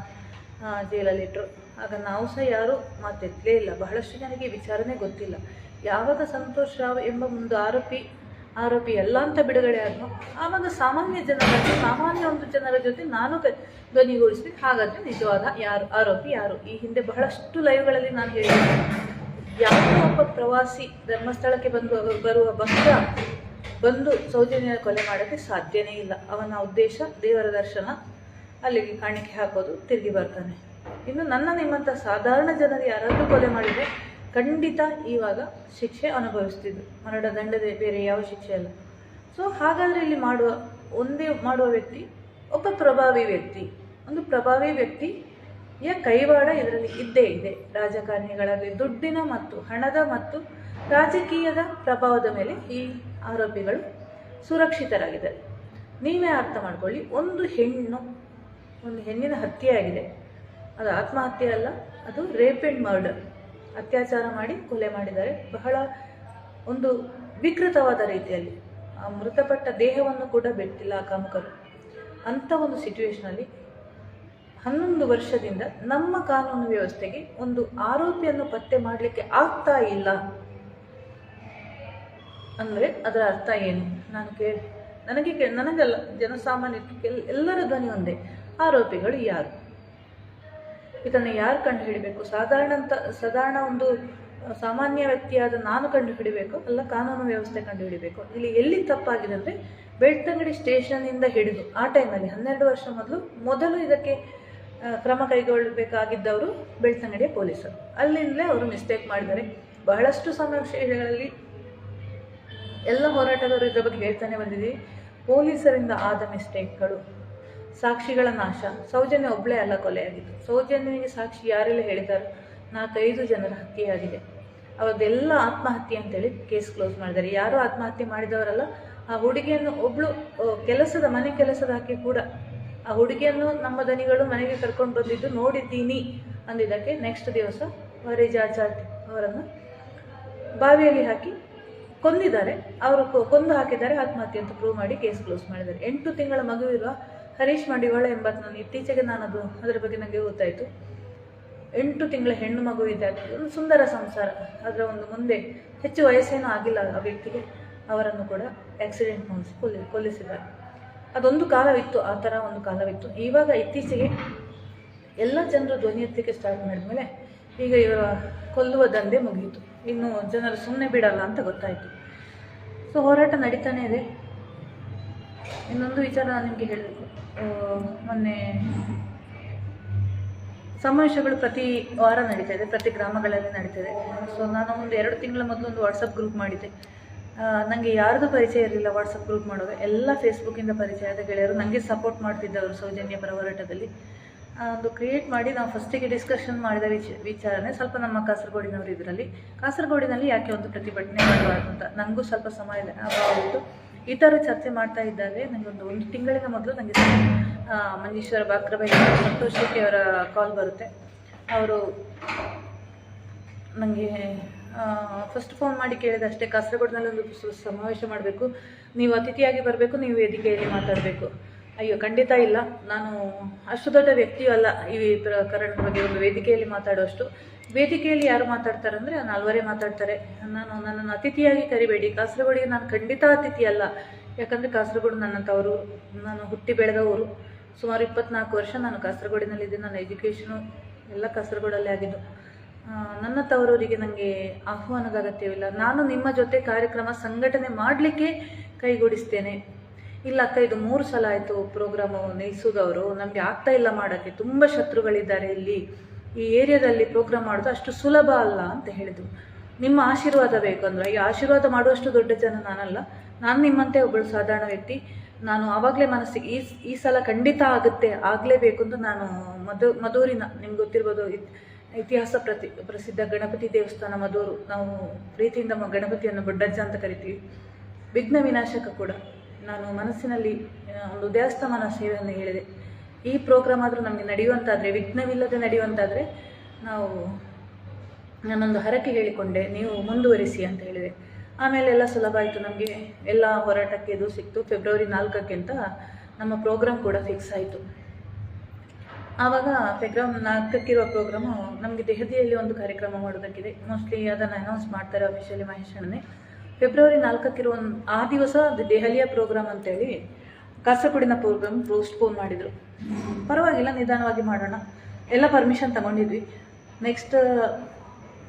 ಜೈಲಲ್ಲಿಟ್ಟರು ಆಗ ನಾವು ಸಹ ಯಾರೂ ಮಾತೆತ್ತಲೇ ಇಲ್ಲ. ಬಹಳಷ್ಟು ಈ ವಿಚಾರನೇ ಗೊತ್ತಿಲ್ಲ. ಯಾವಾಗ ಸಂತೋಷ್ ರಾವ್ ಎಂಬ ಒಂದು ಆರೋಪಿ ಆರೋಪಿ ಎಲ್ಲ ಅಂತ ಬಿಡುಗಡೆ ಆದ್ರು ಆವಾಗ ಸಾಮಾನ್ಯ ಜನರ ಸಾಮಾನ್ಯ ಒಂದು ಜನರ ಜೊತೆ ನಾನು ಕ- ಧ್ವನಿಗೂಡಿಸ್ತೀನಿ ಹಾಗಾದ್ರೆ ನಿಜವಾದ ಯಾರು, ಆರೋಪಿ ಯಾರು? ಈ ಹಿಂದೆ ಬಹಳಷ್ಟು ಲೈವ್ಗಳಲ್ಲಿ ನಾನು ಹೇಳಿದ್ದೆ. ಯಾವುದೋ ಒಬ್ಬ ಪ್ರವಾಸಿ ಧರ್ಮಸ್ಥಳಕ್ಕೆ ಬಂದು, ಬರುವ ಭಕ್ತ ಬಂದು ಸೌಜನ್ಯ ಕೊಲೆ ಮಾಡೋಕ್ಕೆ ಸಾಧ್ಯನೇ ಇಲ್ಲ. ಅವನ ಉದ್ದೇಶ ದೇವರ ದರ್ಶನ, ಅಲ್ಲಿಗೆ ಕಾಣಿಕೆ ಹಾಕೋದು, ತಿರುಗಿ ಬರ್ತಾನೆ. ಇನ್ನು ನನ್ನ ನಿಮ್ಮಂಥ ಸಾಧಾರಣ ಜನರು ಯಾರಾದರೂ ಕೊಲೆ ಮಾಡಿದರೆ ಖಂಡಿತ ಇವಾಗ ಶಿಕ್ಷೆ ಅನುಭವಿಸ್ತಿದ್ದು. ಮರಣದಂಡದೆ ಬೇರೆ ಯಾವ ಶಿಕ್ಷೆ ಅಲ್ಲ. ಸೊ ಹಾಗಾದರೆ ಇಲ್ಲಿ ಮಾಡುವ, ಒಂದೇ ಮಾಡುವ ವ್ಯಕ್ತಿ, ಒಬ್ಬ ಪ್ರಭಾವಿ ವ್ಯಕ್ತಿ. ಒಂದು ಪ್ರಭಾವಿ ವ್ಯಕ್ತಿಯ ಕೈವಾಡ ಇದರಲ್ಲಿ ಇದ್ದೇ ಇದೆ. ರಾಜಕಾರಣಿಗಳಲ್ಲಿ ದುಡ್ಡಿನ ಮತ್ತು ಹಣದ ಮತ್ತು ರಾಜಕೀಯದ ಪ್ರಭಾವದ ಮೇಲೆ ಈ ಆರೋಪಿಗಳು ಸುರಕ್ಷಿತರಾಗಿದ್ದಾರೆ. ನೀವೇ ಅರ್ಥ ಮಾಡ್ಕೊಳ್ಳಿ, ಒಂದು ಹೆಣ್ಣು, ಒಂದು ಹೆಣ್ಣಿನ ಹತ್ಯೆ ಆಗಿದೆ ಅದು ಆತ್ಮಹತ್ಯೆ ಅಲ್ಲ, ಅದು ರೇಪ್ ಆ್ಯಂಡ್ ಮರ್ಡರ್ ಅತ್ಯಾಚಾರ ಮಾಡಿ ಕೊಲೆ ಮಾಡಿದ್ದಾರೆ. ಬಹಳ ಒಂದು ವಿಕೃತವಾದ ರೀತಿಯಲ್ಲಿ ಆ ಮೃತಪಟ್ಟ ದೇಹವನ್ನು ಕೂಡ ಬಿಟ್ಟಿಲ್ಲ ಆ ಕಾಮುಕರು. ಅಂಥ ಒಂದು ಸಿಚುವೇಶನಲ್ಲಿ ಹನ್ನೊಂದು ವರ್ಷದಿಂದ ನಮ್ಮ ಕಾನೂನು ವ್ಯವಸ್ಥೆಗೆ ಒಂದು ಆರೋಪಿಯನ್ನು ಪತ್ತೆ ಮಾಡಲಿಕ್ಕೆ ಆಗ್ತಾ ಇಲ್ಲ. ಅಂದರೆ ಅದರ ಅರ್ಥ ಏನು? ನಾನು ಕೇಳಿ, ನನಗೆ ನನಗಲ್ಲ, ಜನಸಾಮಾನ್ಯಕ್ಕೆ ಎಲ್ಲರ ಧ್ವನಿ ಒಂದೇ. ಆರೋಪಿಗಳು ಯಾರು? ಇದನ್ನು ಯಾರು ಕಂಡು ಹಿಡಿಬೇಕು ಸಾಧಾರಣ ಸಾಧಾರಣ ಒಂದು ಸಾಮಾನ್ಯ ವ್ಯಕ್ತಿಯಾದ ನಾನು ಕಂಡು ಹಿಡಿಬೇಕು ಅಲ್ಲ ಕಾನೂನು ವ್ಯವಸ್ಥೆ ಕಂಡು ಹಿಡಿಬೇಕು ಇಲ್ಲಿ ಎಲ್ಲಿ ತಪ್ಪಾಗಿದೆ ಅಂದರೆ ಬೆಳ್ತಂಗಡಿ ಸ್ಟೇಷನ್ನಿಂದ ಹಿಡಿದು, ಆ ಟೈಮಲ್ಲಿ ಹನ್ನೆರಡು ವರ್ಷ ಮೊದಲು ಮೊದಲು ಇದಕ್ಕೆ ಕ್ರಮ ಕೈಗೊಳ್ಳಬೇಕಾಗಿದ್ದವರು ಬೆಳ್ತಂಗಡಿಯ ಪೊಲೀಸರು. ಅಲ್ಲಿಂದಲೇ ಅವರು ಮಿಸ್ಟೇಕ್ ಮಾಡಿದ್ದಾರೆ. ಬಹಳಷ್ಟು ಸಮಸ್ಯೆಗಳಲ್ಲಿ ಎಲ್ಲ ಹೋರಾಟಗಾರರು ಇದರ ಬಗ್ಗೆ ಹೇಳ್ತಾನೆ ಬಂದಿದ್ದೀವಿ. ಪೊಲೀಸರಿಂದ ಆದ ಮಿಸ್ಟೇಕ್ಗಳು ಸಾಕ್ಷಿಗಳ ನಾಶ. ಸೌಜನ್ಯ ಒಬ್ಬಳೇ ಅಲ್ಲ ಕೊಲೆಯಾಗಿದ್ದು. ಸೌಜನ್ಯನಿಗೆ ಸಾಕ್ಷಿ ಯಾರೆಲ್ಲ ಹೇಳಿದ್ದಾರೆ ನಾಲ್ಕೈದು ಜನರ ಹತ್ಯೆಯಾಗಿದೆ. ಅವರದೆಲ್ಲ ಆತ್ಮಹತ್ಯೆ ಅಂತೇಳಿ ಕೇಸ್ ಕ್ಲೋಸ್ ಮಾಡಿದ್ದಾರೆ. ಯಾರೂ ಆತ್ಮಹತ್ಯೆ ಮಾಡಿದವರಲ್ಲ, ಆ ಹುಡುಗಿಯನ್ನು ಒಬ್ಳು ಕೆಲಸದ, ಮನೆ ಕೆಲಸದ ಹಾಕಿ ಕೂಡ ಆ ಹುಡುಗಿಯನ್ನು ನಮ್ಮ ದನಿಗಳು ಮನೆಗೆ ಕರ್ಕೊಂಡು ಬಂದಿದ್ದು ನೋಡಿದ್ದೀನಿ ಅಂದಿದ್ದಕ್ಕೆ ನೆಕ್ಸ್ಟ್ ದಿವಸ ವರೇಜಾಚಾರ್ ಅವರನ್ನು ಬಾವಿಯಲ್ಲಿ ಹಾಕಿ ಕೊಂದಿದ್ದಾರೆ. ಅವರು ಕೊಂದು ಹಾಕಿದ್ದಾರೆ, ಆತ್ಮಹತ್ಯೆ ಅಂತ ಪ್ರೂವ್ ಮಾಡಿ ಕೇಸ್ ಕ್ಲೋಸ್ ಮಾಡಿದ್ದಾರೆ. ಎಂಟು ತಿಂಗಳ ಮಗುವಿರುವ ಹರೀಶ್ ಮಡಿವಾಳ ಎಂಬತ್ತು ನಾನು ಇತ್ತೀಚೆಗೆ ನಾನು ಅದು ಅದರ ಬಗ್ಗೆ ನನಗೆ ಗೊತ್ತಾಯಿತು. ಎಂಟು ತಿಂಗಳ ಹೆಣ್ಣು ಮಗು ಇದೆ ಒಂದು ಸುಂದರ ಸಂಸಾರ. ಅದರ ಒಂದು ಮುಂದೆ ಹೆಚ್ಚು ವಯಸ್ಸೇನೂ ಆಗಿಲ್ಲ ಆ ವ್ಯಕ್ತಿಗೆ. ಅವರನ್ನು ಕೂಡ ಆಕ್ಸಿಡೆಂಟ್ ಮಾಡಿಸಿ ಕೊಲ್ಲಿ, ಕೊಲ್ಲಿಸಿದ್ದಾರೆ. ಅದೊಂದು ಕಾಲವಿತ್ತು, ಆ ಥರ ಒಂದು ಕಾಲವಿತ್ತು. ಇವಾಗ ಇತ್ತೀಚೆಗೆ ಎಲ್ಲ ಜನರು ಧ್ವನಿ ಎತ್ತಲಿಕ್ಕೆ ಸ್ಟಾರ್ಟ್ ಮಾಡಿದ್ಮೇಲೆ ಈಗ ಇವರ ಕೊಲ್ಲುವ ದಂಧೆ ಮುಗಿಯಿತು. ಇನ್ನು ಜನರು ಸುಮ್ಮನೆ ಬಿಡಲ್ಲ ಅಂತ ಗೊತ್ತಾಯಿತು. ಸೊ ಹೋರಾಟ ನಡೀತಾನೇ ಇದೆ. ಇನ್ನೊಂದು ವಿಚಾರ ನಾನು ನಿಮಗೆ ಹೇಳಬೇಕು. ಮೊನ್ನೆ ಸಮಾವೇಶಗಳು ಪ್ರತಿ ವಾರ ನಡೀತಾ ಇದೆ, ಪ್ರತಿ ಗ್ರಾಮಗಳಲ್ಲಿ ನಡೀತಾ ಇದೆ. ಸೊ ನಾನು ಒಂದು ಎರಡು ತಿಂಗಳ ಮೊದಲು ಒಂದು ವಾಟ್ಸಪ್ ಗ್ರೂಪ್ ಮಾಡಿದ್ದೆ. ನನಗೆ ಯಾರ್ದು ಪರಿಚಯ ಇರಲಿಲ್ಲ ವಾಟ್ಸಪ್ ಗ್ರೂಪ್ ಮಾಡೋದು ಎಲ್ಲ ಫೇಸ್ಬುಕ್ಕಿಂದ ಪರಿಚಯ ಆದ ಗೆಳೆಯರು ನನಗೆ ಸಪೋರ್ಟ್ ಮಾಡ್ತಿದ್ದವರು ಸೌಜನ್ಯ ಪರ ಹೋರಾಟದಲ್ಲಿ. ಒಂದು ಕ್ರಿಯೇಟ್ ಮಾಡಿ ನಾವು ಫಸ್ಟಿಗೆ ಡಿಸ್ಕಷನ್ ಮಾಡಿದ ವಿಚ, ವಿಚಾರನೆ ಸ್ವಲ್ಪ ನಮ್ಮ ಕಾಸರಗೋಡಿನವರು ಇದರಲ್ಲಿ. ಕಾಸರಗೋಡಿನಲ್ಲಿ ಯಾಕೆ ಒಂದು ಪ್ರತಿಭಟನೆ ಮಾಡಬಾರ್ದು ಅಂತ? ನನಗೂ ಸ್ವಲ್ಪ ಸಮಯ ಅಭಾವ ಇತ್ತು ಈ ಥರ ಚರ್ಚೆ ಮಾಡ್ತಾ ಇದ್ದಾಗ ನನಗೊಂದು ಒಂದು ತಿಂಗಳಿನ ಮೊದಲು ನನಗೆ ಮಂಜೇಶ್ವರ ಬಾಕ್ರಬೈ ಸಂತೋಷ್ ಶೆಟ್ಟಿ ಅವರ ಕಾಲ್ ಬರುತ್ತೆ. ಅವರು ನನಗೆ ಫಸ್ಟ್ ಫೋನ್ ಮಾಡಿ ಕೇಳಿದ ಅಷ್ಟೇ. ಕಾಸರಗೋಡಿನಲ್ಲಿ ಒಂದು ಸಮಾವೇಶ ಮಾಡಬೇಕು. ನೀವು ಅತಿಥಿಯಾಗಿ ಬರಬೇಕು, ನೀವು ವೇದಿಕೆಯಲ್ಲಿ ಮಾತಾಡಬೇಕು. ಅಯ್ಯೋ, ಖಂಡಿತ ಇಲ್ಲ. ನಾನು ಅಷ್ಟು ದೊಡ್ಡ ವ್ಯಕ್ತಿಯೂ ಅಲ್ಲ. ಈ ಪ್ರಕರಣದ ಬಗ್ಗೆ ಒಂದು ವೇದಿಕೆಯಲ್ಲಿ ಮಾತಾಡುವಷ್ಟು ವೇದಿಕೆಯಲ್ಲಿ ಯಾರು ಮಾತಾಡ್ತಾರೆ ಅಂದರೆ ನಾಲ್ವರೇ ಮಾತಾಡ್ತಾರೆ. ನಾನು ನನ್ನನ್ನು ಅತಿಥಿಯಾಗಿ ಕರಿಬೇಡಿ. ಕಾಸರಗೋಡಿಗೆ ನಾನು ಖಂಡಿತ ಅತಿಥಿ ಅಲ್ಲ. ಯಾಕಂದರೆ ಕಾಸರಗೋಡು ನನ್ನ ತವರು ನಾನು ಹುಟ್ಟಿ ಬೆಳೆದ ಊರು ಸುಮಾರು ಇಪ್ಪತ್ನಾಲ್ಕು ವರ್ಷ ನಾನು ಕಾಸರಗೋಡಿನಲ್ಲಿದ್ದೆ. ನನ್ನ ಎಜುಕೇಷನು ಎಲ್ಲ ಕಾಸರಗೋಡಲ್ಲೇ ಆಗಿದ್ದು. ನನ್ನ ತವರೂರಿಗೆ ನನಗೆ ಆಹ್ವಾನದ ಅಗತ್ಯವಿಲ್ಲ. ನಾನು ನಿಮ್ಮ ಜೊತೆ ಕಾರ್ಯಕ್ರಮ ಸಂಘಟನೆ ಮಾಡಲಿಕ್ಕೆ ಕೈಗೂಡಿಸ್ತೇನೆ. ಇಲ್ಲ ಅಕ್ಕ, ಇದು ಮೂರು ಸಲ ಆಯಿತು ಪ್ರೋಗ್ರಾಮು ನಿಲ್ಲಿಸೋದವರು ನಮಗೆ ಆಗ್ತಾ ಇಲ್ಲ ಮಾಡೋಕ್ಕೆ. ತುಂಬ ಶತ್ರುಗಳಿದ್ದಾರೆ ಇಲ್ಲಿ. ಈ ಏರಿಯಾದಲ್ಲಿ ಪ್ರೋಗ್ರಾಮ್ ಮಾಡೋದು ಅಷ್ಟು ಸುಲಭ ಅಲ್ಲ ಅಂತ ಹೇಳಿದರು. ನಿಮ್ಮ ಆಶೀರ್ವಾದ ಬೇಕು ಅಂದ್ರೆ, ಈ ಆಶೀರ್ವಾದ ಮಾಡುವಷ್ಟು ದೊಡ್ಡ ಜನ ನಾನಲ್ಲ. ನಾನು ನಿಮ್ಮಂತೆ ಒಬ್ಬಳು ಸಾಧಾರಣ ವ್ಯಕ್ತಿ. ನಾನು ಆವಾಗಲೇ ಮನಸ್ಸಿಗೆ ಈ ಈ ಸಲ ಖಂಡಿತ ಆಗುತ್ತೆ, ಆಗಲೇಬೇಕು ಅಂತ ನಾನು ಮಧು, ಮಧೂರಿನ, ನಿಮ್ಗೆ ಗೊತ್ತಿರ್ಬೋದು ಇತಿಹಾಸ ಪ್ರತಿ, ಪ್ರಸಿದ್ಧ ಗಣಪತಿ ದೇವಸ್ಥಾನ ಮಧೂರು. ನಾವು ಪ್ರೀತಿಯಿಂದ ಗಣಪತಿಯನ್ನು ದೊಡ್ಡಜ್ಜ ಅಂತ ಕರಿತೀವಿ. ವಿಘ್ನ ವಿನಾಶಕ ಕೂಡ. ನಾನು ಮನಸ್ಸಿನಲ್ಲಿ ಒಂದು ದೇವಸ್ಥಾನ ಸೇವೆಯನ್ನು ಹೇಳಿದೆ. ಈ ಪ್ರೋಗ್ರಾಮ್ ಆದರೂ ನಮಗೆ ನಡೆಯುವಂತಾದರೆ, ವಿಘ್ನವಿಲ್ಲದೆ ನಡೆಯುವಂತಾದರೆ ನಾವು ನಾನೊಂದು ಹರಕೆ ಹೇಳಿಕೊಂಡೆ, ನೀವು ಮುಂದುವರಿಸಿ ಅಂತ ಹೇಳಿದೆ. ಆಮೇಲೆ ಎಲ್ಲ ಸುಲಭ ಆಯಿತು. ನಮಗೆ ಎಲ್ಲ ಹೋರಾಟಕ್ಕೆ ಇದು ಸಿಕ್ತು. ಫೆಬ್ರವರಿ ನಾಲ್ಕಕ್ಕಿಂತ ನಮ್ಮ ಪ್ರೋಗ್ರಾಮ್ ಕೂಡ ಫಿಕ್ಸ್ ಆಯಿತು. ಆವಾಗ ಫೆಬ್ರವರಿ ನಾಲ್ಕಕ್ಕಿರುವ ಪ್ರೋಗ್ರಾಮು, ನಮಗೆ ದೆಹಲಿಯಲ್ಲಿ ಒಂದು ಕಾರ್ಯಕ್ರಮ ಮಾಡೋದಕ್ಕಿದೆ ಮೋಸ್ಟ್ಲಿ ಅದನ್ನು ಅನೌನ್ಸ್ ಮಾಡ್ತಾರೆ ಅಫಿಷಿಯಲಿ ಮಹೇಶ್ ಅಣ್ಣನೇ. ಫೆಬ್ರವರಿ ನಾಲ್ಕಕ್ಕಿರುವ ಒಂದು ಆ ದಿವಸ ದೆಹಲಿಯ ಪ್ರೋಗ್ರಾಮ್ ಅಂತೇಳಿ ಕಾಸರಗೋಡಿನ ಪ್ರೋಗ್ರಾಮ್ ಪೋಸ್ಟ್ಪೋನ್ ಮಾಡಿದರು. ಪರವಾಗಿಲ್ಲ, ನಿಧಾನವಾಗಿ ಮಾಡೋಣ. ಎಲ್ಲ ಪರ್ಮಿಷನ್ ತಗೊಂಡಿದ್ವಿ. ನೆಕ್ಸ್ಟ್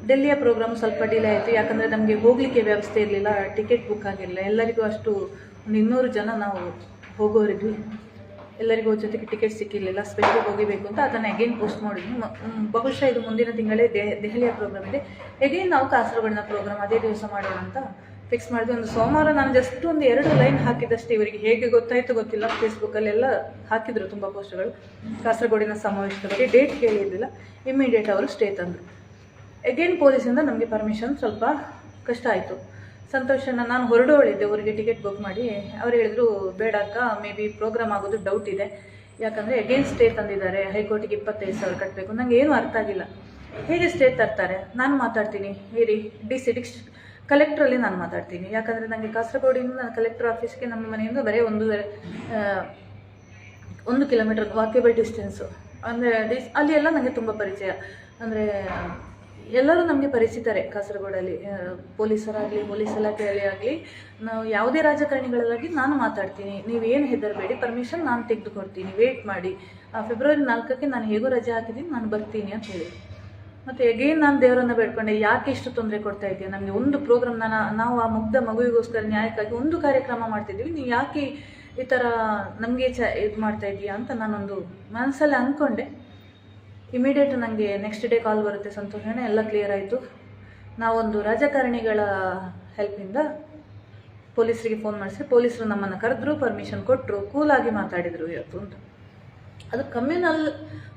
ಡೆಲ್ಲಿಯ ಪ್ರೋಗ್ರಾಮ್ ಸ್ವಲ್ಪ ಡಿಲೇ ಆಯಿತು. ಯಾಕಂದರೆ ನಮಗೆ ಹೋಗಲಿಕ್ಕೆ ವ್ಯವಸ್ಥೆ ಇರಲಿಲ್ಲ ಟಿಕೆಟ್ ಬುಕ್ ಆಗಿರಲಿಲ್ಲ. ಎಲ್ಲರಿಗೂ ಅಷ್ಟು ಒಂದು ಇನ್ನೂರು ಜನ ನಾವು ಹೋಗೋರಿದ್ವಿ. ಎಲ್ಲರಿಗೂ ಜೊತೆಗೆ ಟಿಕೆಟ್ ಸಿಕ್ಕಿರಲಿಲ್ಲ. ಸ್ಪೆಷಲ್ಗೆ ಹೋಗಿಬೇಕು ಅಂತ ಅದನ್ನು ಅಗೈನ್ ಪೋಸ್ಟ್ ಮಾಡಿದ್ವಿ. ಬಹುಶಃ ಇದು ಮುಂದಿನ ತಿಂಗಳೇ ದೆಹಲಿಯ ಪ್ರೋಗ್ರಾಮ್ ಇದೆ. ಎಗೈನ್ ನಾವು ಕಾಸರಗೋಡಿನ ಪ್ರೋಗ್ರಾಮ್ ಅದೇ ದಿವಸ ಮಾಡೋಣ ಅಂತ ಫಿಕ್ಸ್ ಮಾಡಿದೆ ಒಂದು ಸೋಮವಾರ ನಾನು ಜಸ್ಟ್ ಒಂದು ಎರಡು ಲೈನ್ ಹಾಕಿದಷ್ಟೇ ಇವರಿಗೆ. ಹೇಗೆ ಗೊತ್ತಾಯಿತು ಗೊತ್ತಿಲ್ಲ. ಫೇಸ್ಬುಕ್ಕಲ್ಲೆಲ್ಲ ಹಾಕಿದ್ರು ತುಂಬ ಪೋಸ್ಟ್ಗಳು ಕಾಸರಗೋಡಿನ ಸಮಾವೇಶದ ಡೇಟ್ ಕೇಳಿರಲಿಲ್ಲ. ಇಮ್ಮಿಡಿಯೇಟ್ ಅವರು ಸ್ಟೇ ತಂದರು. ಅಗೇನ್ ಪೊಲೀಸಿಂದ ನಮಗೆ ಪರ್ಮಿಷನ್ ಸ್ವಲ್ಪ ಕಷ್ಟ ಆಯಿತು. ಸಂತೋಷನ ನಾನು ಹೊರಡೋಳಿದ್ದೆ. ಅವರಿಗೆ ಟಿಕೆಟ್ ಬುಕ್ ಮಾಡಿ. ಅವ್ರು ಹೇಳಿದ್ರು, ಬೇಡ ಅಕ್ಕ ಮೇ ಬಿ ಪ್ರೋಗ್ರಾಮ್ ಆಗೋದು ಡೌಟ್ ಇದೆ. ಯಾಕಂದರೆ ಅಗೇನ್ ಸ್ಟೇ ತಂದಿದ್ದಾರೆ. ಹೈಕೋರ್ಟಿಗೆ ಇಪ್ಪತ್ತೈದು ಸಾವಿರ ಕಟ್ಟಬೇಕು ನನಗೆ ಏನೂ ಅರ್ಥ ಆಗಿಲ್ಲ. ಹೇಗೆ ಸ್ಟೇ ತರ್ತಾರೆ? ನಾನು ಮಾತಾಡ್ತೀನಿ. ಹೇಳಿ ಡಿ ಸಿ ಡಿಕ್ಸ್ ಕಲೆಕ್ಟ್ರಲ್ಲಿ ನಾನು ಮಾತಾಡ್ತೀನಿ. ಯಾಕಂದರೆ ನನಗೆ ಕಾಸರಗೋಡಿಂದ ಕಲೆಕ್ಟರ್ ಆಫೀಸ್ಗೆ ನಮ್ಮ ಮನೆಯಿಂದ ಬರೀ ಒಂದು ಒಂದು ಕಿಲೋಮೀಟರ್ ವಾಕೇಬಲ್ ಡಿಸ್ಟೆನ್ಸು ಅಂದರೆ ಡಿಸ್ ಅಲ್ಲಿ ಎಲ್ಲ ನನಗೆ ತುಂಬ ಪರಿಚಯ. ಅಂದರೆ ಎಲ್ಲರೂ ನಮಗೆ ಪರಿಚಿತರೆ ಕಾಸರಗೋಡಲ್ಲಿ. ಪೊಲೀಸರಾಗಲಿ, ಪೊಲೀಸ್ ಇಲಾಖೆಯಲ್ಲಿ ಆಗಲಿ, ನಾವು ಯಾವುದೇ ರಾಜಕಾರಣಿಗಳಾಗಿ ನಾನು ಮಾತಾಡ್ತೀನಿ. ನೀವೇನು ಹೆದರಬೇಡಿ ಪರ್ಮಿಷನ್ ನಾನು ತೆಗೆದುಕೊಡ್ತೀನಿ. ವೇಟ್ ಮಾಡಿ. ಫೆಬ್ರವರಿ ನಾಲ್ಕಕ್ಕೆ ನಾನು ಹೇಗೂ ರಜೆ ಹಾಕಿದ್ದೀನಿ, ನಾನು ಬರ್ತೀನಿ ಅಂತ ಹೇಳಿ. ಮತ್ತು ಎಗೇನ್ ನಾನು ದೇವರನ್ನ ಬೇಡ್ಕೊಂಡೆ, ಯಾಕೆ ಇಷ್ಟು ತೊಂದರೆ ಕೊಡ್ತಾ ಇದೆಯಾ ನಮಗೆ ಒಂದು ಪ್ರೋಗ್ರಾಮ್ ನಾನು, ನಾವು ಆ ಮುಗ್ಧ ಮಗುವಿಗೋಸ್ಕರ ನ್ಯಾಯಕ್ಕಾಗಿ ಒಂದು ಕಾರ್ಯಕ್ರಮ ಮಾಡ್ತಿದ್ದೀವಿ. ನೀವು ಯಾಕೆ ಈ ಥರ ನಮಗೆ ಚ, ಇದು ಮಾಡ್ತಾ ಇದೀಯಾ ಅಂತ ನಾನೊಂದು ಮನಸ್ಸಲ್ಲಿ ಅಂದ್ಕೊಂಡೆ ಇಮಿಡಿಯೇಟ್ ನನಗೆ ನೆಕ್ಸ್ಟ್ ಡೇ ಕಾಲ್ ಬರುತ್ತೆ ಸಂತೋಷಣ ಎಲ್ಲ ಕ್ಲಿಯರ್ ಆಯಿತು. ನಾವೊಂದು ರಾಜಕಾರಣಿಗಳ ಹೆಲ್ಪಿಂದ ಪೊಲೀಸರಿಗೆ ಫೋನ್ ಮಾಡಿಸಿ, ಪೊಲೀಸರು ನಮ್ಮನ್ನು ಕರೆದ್ರು ಪರ್ಮಿಷನ್ ಕೊಟ್ಟರು ಕೂಲಾಗಿ ಮಾತಾಡಿದರು ಇವತ್ತು ಅಂತ. ಅದು ಕಮ್ಯುನಲ್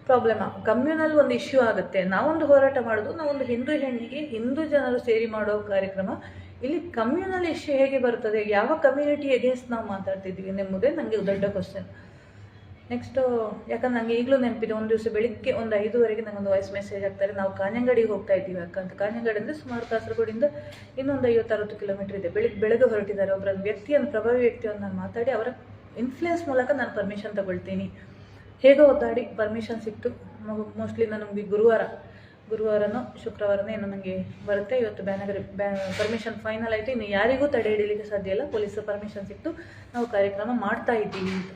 ಪ್ರಾಬ್ಲಮ್. ಕಮ್ಯುನಲ್ ಒಂದು ಇಶ್ಯೂ ಆಗುತ್ತೆ. ನಾವೊಂದು ಹೋರಾಟ ಮಾಡೋದು, ನಾವೊಂದು ಹಿಂದೂ ಹೆಣ್ಣಿಗೆ ಹಿಂದೂ ಜನರು ಸೇರಿ ಮಾಡೋ ಕಾರ್ಯಕ್ರಮ. ಇಲ್ಲಿ ಕಮ್ಯುನಲ್ ಇಶ್ಯೂ ಹೇಗೆ ಬರ್ತದೆ ಯಾವ ಕಮ್ಯುನಿಟಿ ಎಗೇನ್ಸ್ಟ್ ನಾವು ಮಾತಾಡ್ತಿದ್ದೀವಿ ನಿಮ್ಮದೇ ನನಗೆ ದೊಡ್ಡ ಕ್ವಶನ್ ನೆಕ್ಸ್ಟು ಯಾಕಂದ್ರೆ ನನಗೆ ಈಗಲೂ ನೆನಪಿದೆ, ಒಂದು ದಿವಸ ಬೆಳಿಗ್ಗೆ ಒಂದು ಐದುವರೆಗೆ ಒಂದು ವಾಯ್ಸ್ ಮೆಸೇಜ್ ಆಗ್ತಾರೆ. ನಾವು ಕಾಂಜಂಗಡಿಗೆ ಹೋಗ್ತಾ ಇದ್ದೀವಿ ಅಕ್ಕ ಅಂತ. ಕಾಂಜಂಗಡಿ ಅಂದರೆ ಸುಮಾರು ಕಾಸರಗೋಡಿಂದ ಇನ್ನೊಂದು ಐವತ್ತರವತ್ತು ಕಿಲೋಮೀಟರ್ ಇದೆ. ಬೆಳಿಗ್ಗೆ ಬೆಳಗ್ಗೆ ಹೊರಟಿದ್ದಾರೆ ಒಬ್ಬರ ವ್ಯಕ್ತಿಯನ್ನು, ಪ್ರಭಾವಿ ವ್ಯಕ್ತಿಯನ್ನು ನಾನು ಮಾತಾಡಿ ಅವರ ಇನ್ಫ್ಲೂಯೆನ್ಸ್ ಮೂಲಕ ನಾನು ಪರ್ಮಿಷನ್ ತಗೊಳ್ತೀನಿ. ಹೇಗೋ ಒದ್ದಾಡಿ ಪರ್ಮಿಷನ್ ಸಿಕ್ತು. ಮೋಸ್ಟ್ಲಿ ನನಗೆ ಗುರುವಾರ, ಗುರುವಾರನೋ ಶುಕ್ರವಾರನೋ ಏನೋ ನನಗೆ ಬರುತ್ತೆ. ಇವತ್ತು ಬ್ಯಾನಗರಿ, ಬ್ಯಾ ಪರ್ಮಿಷನ್ ಫೈನಲ್ ಆಯಿತು ಇನ್ನು ಯಾರಿಗೂ ತಡೆ ಹಿಡೀಲಿಕ್ಕೆ ಸಾಧ್ಯ ಇಲ್ಲ. ಪೊಲೀಸರು ಪರ್ಮಿಷನ್ ಸಿಕ್ತು. ನಾವು ಕಾರ್ಯಕ್ರಮ ಮಾಡ್ತಾ ಇದ್ದೀವಿ ಅಂತ.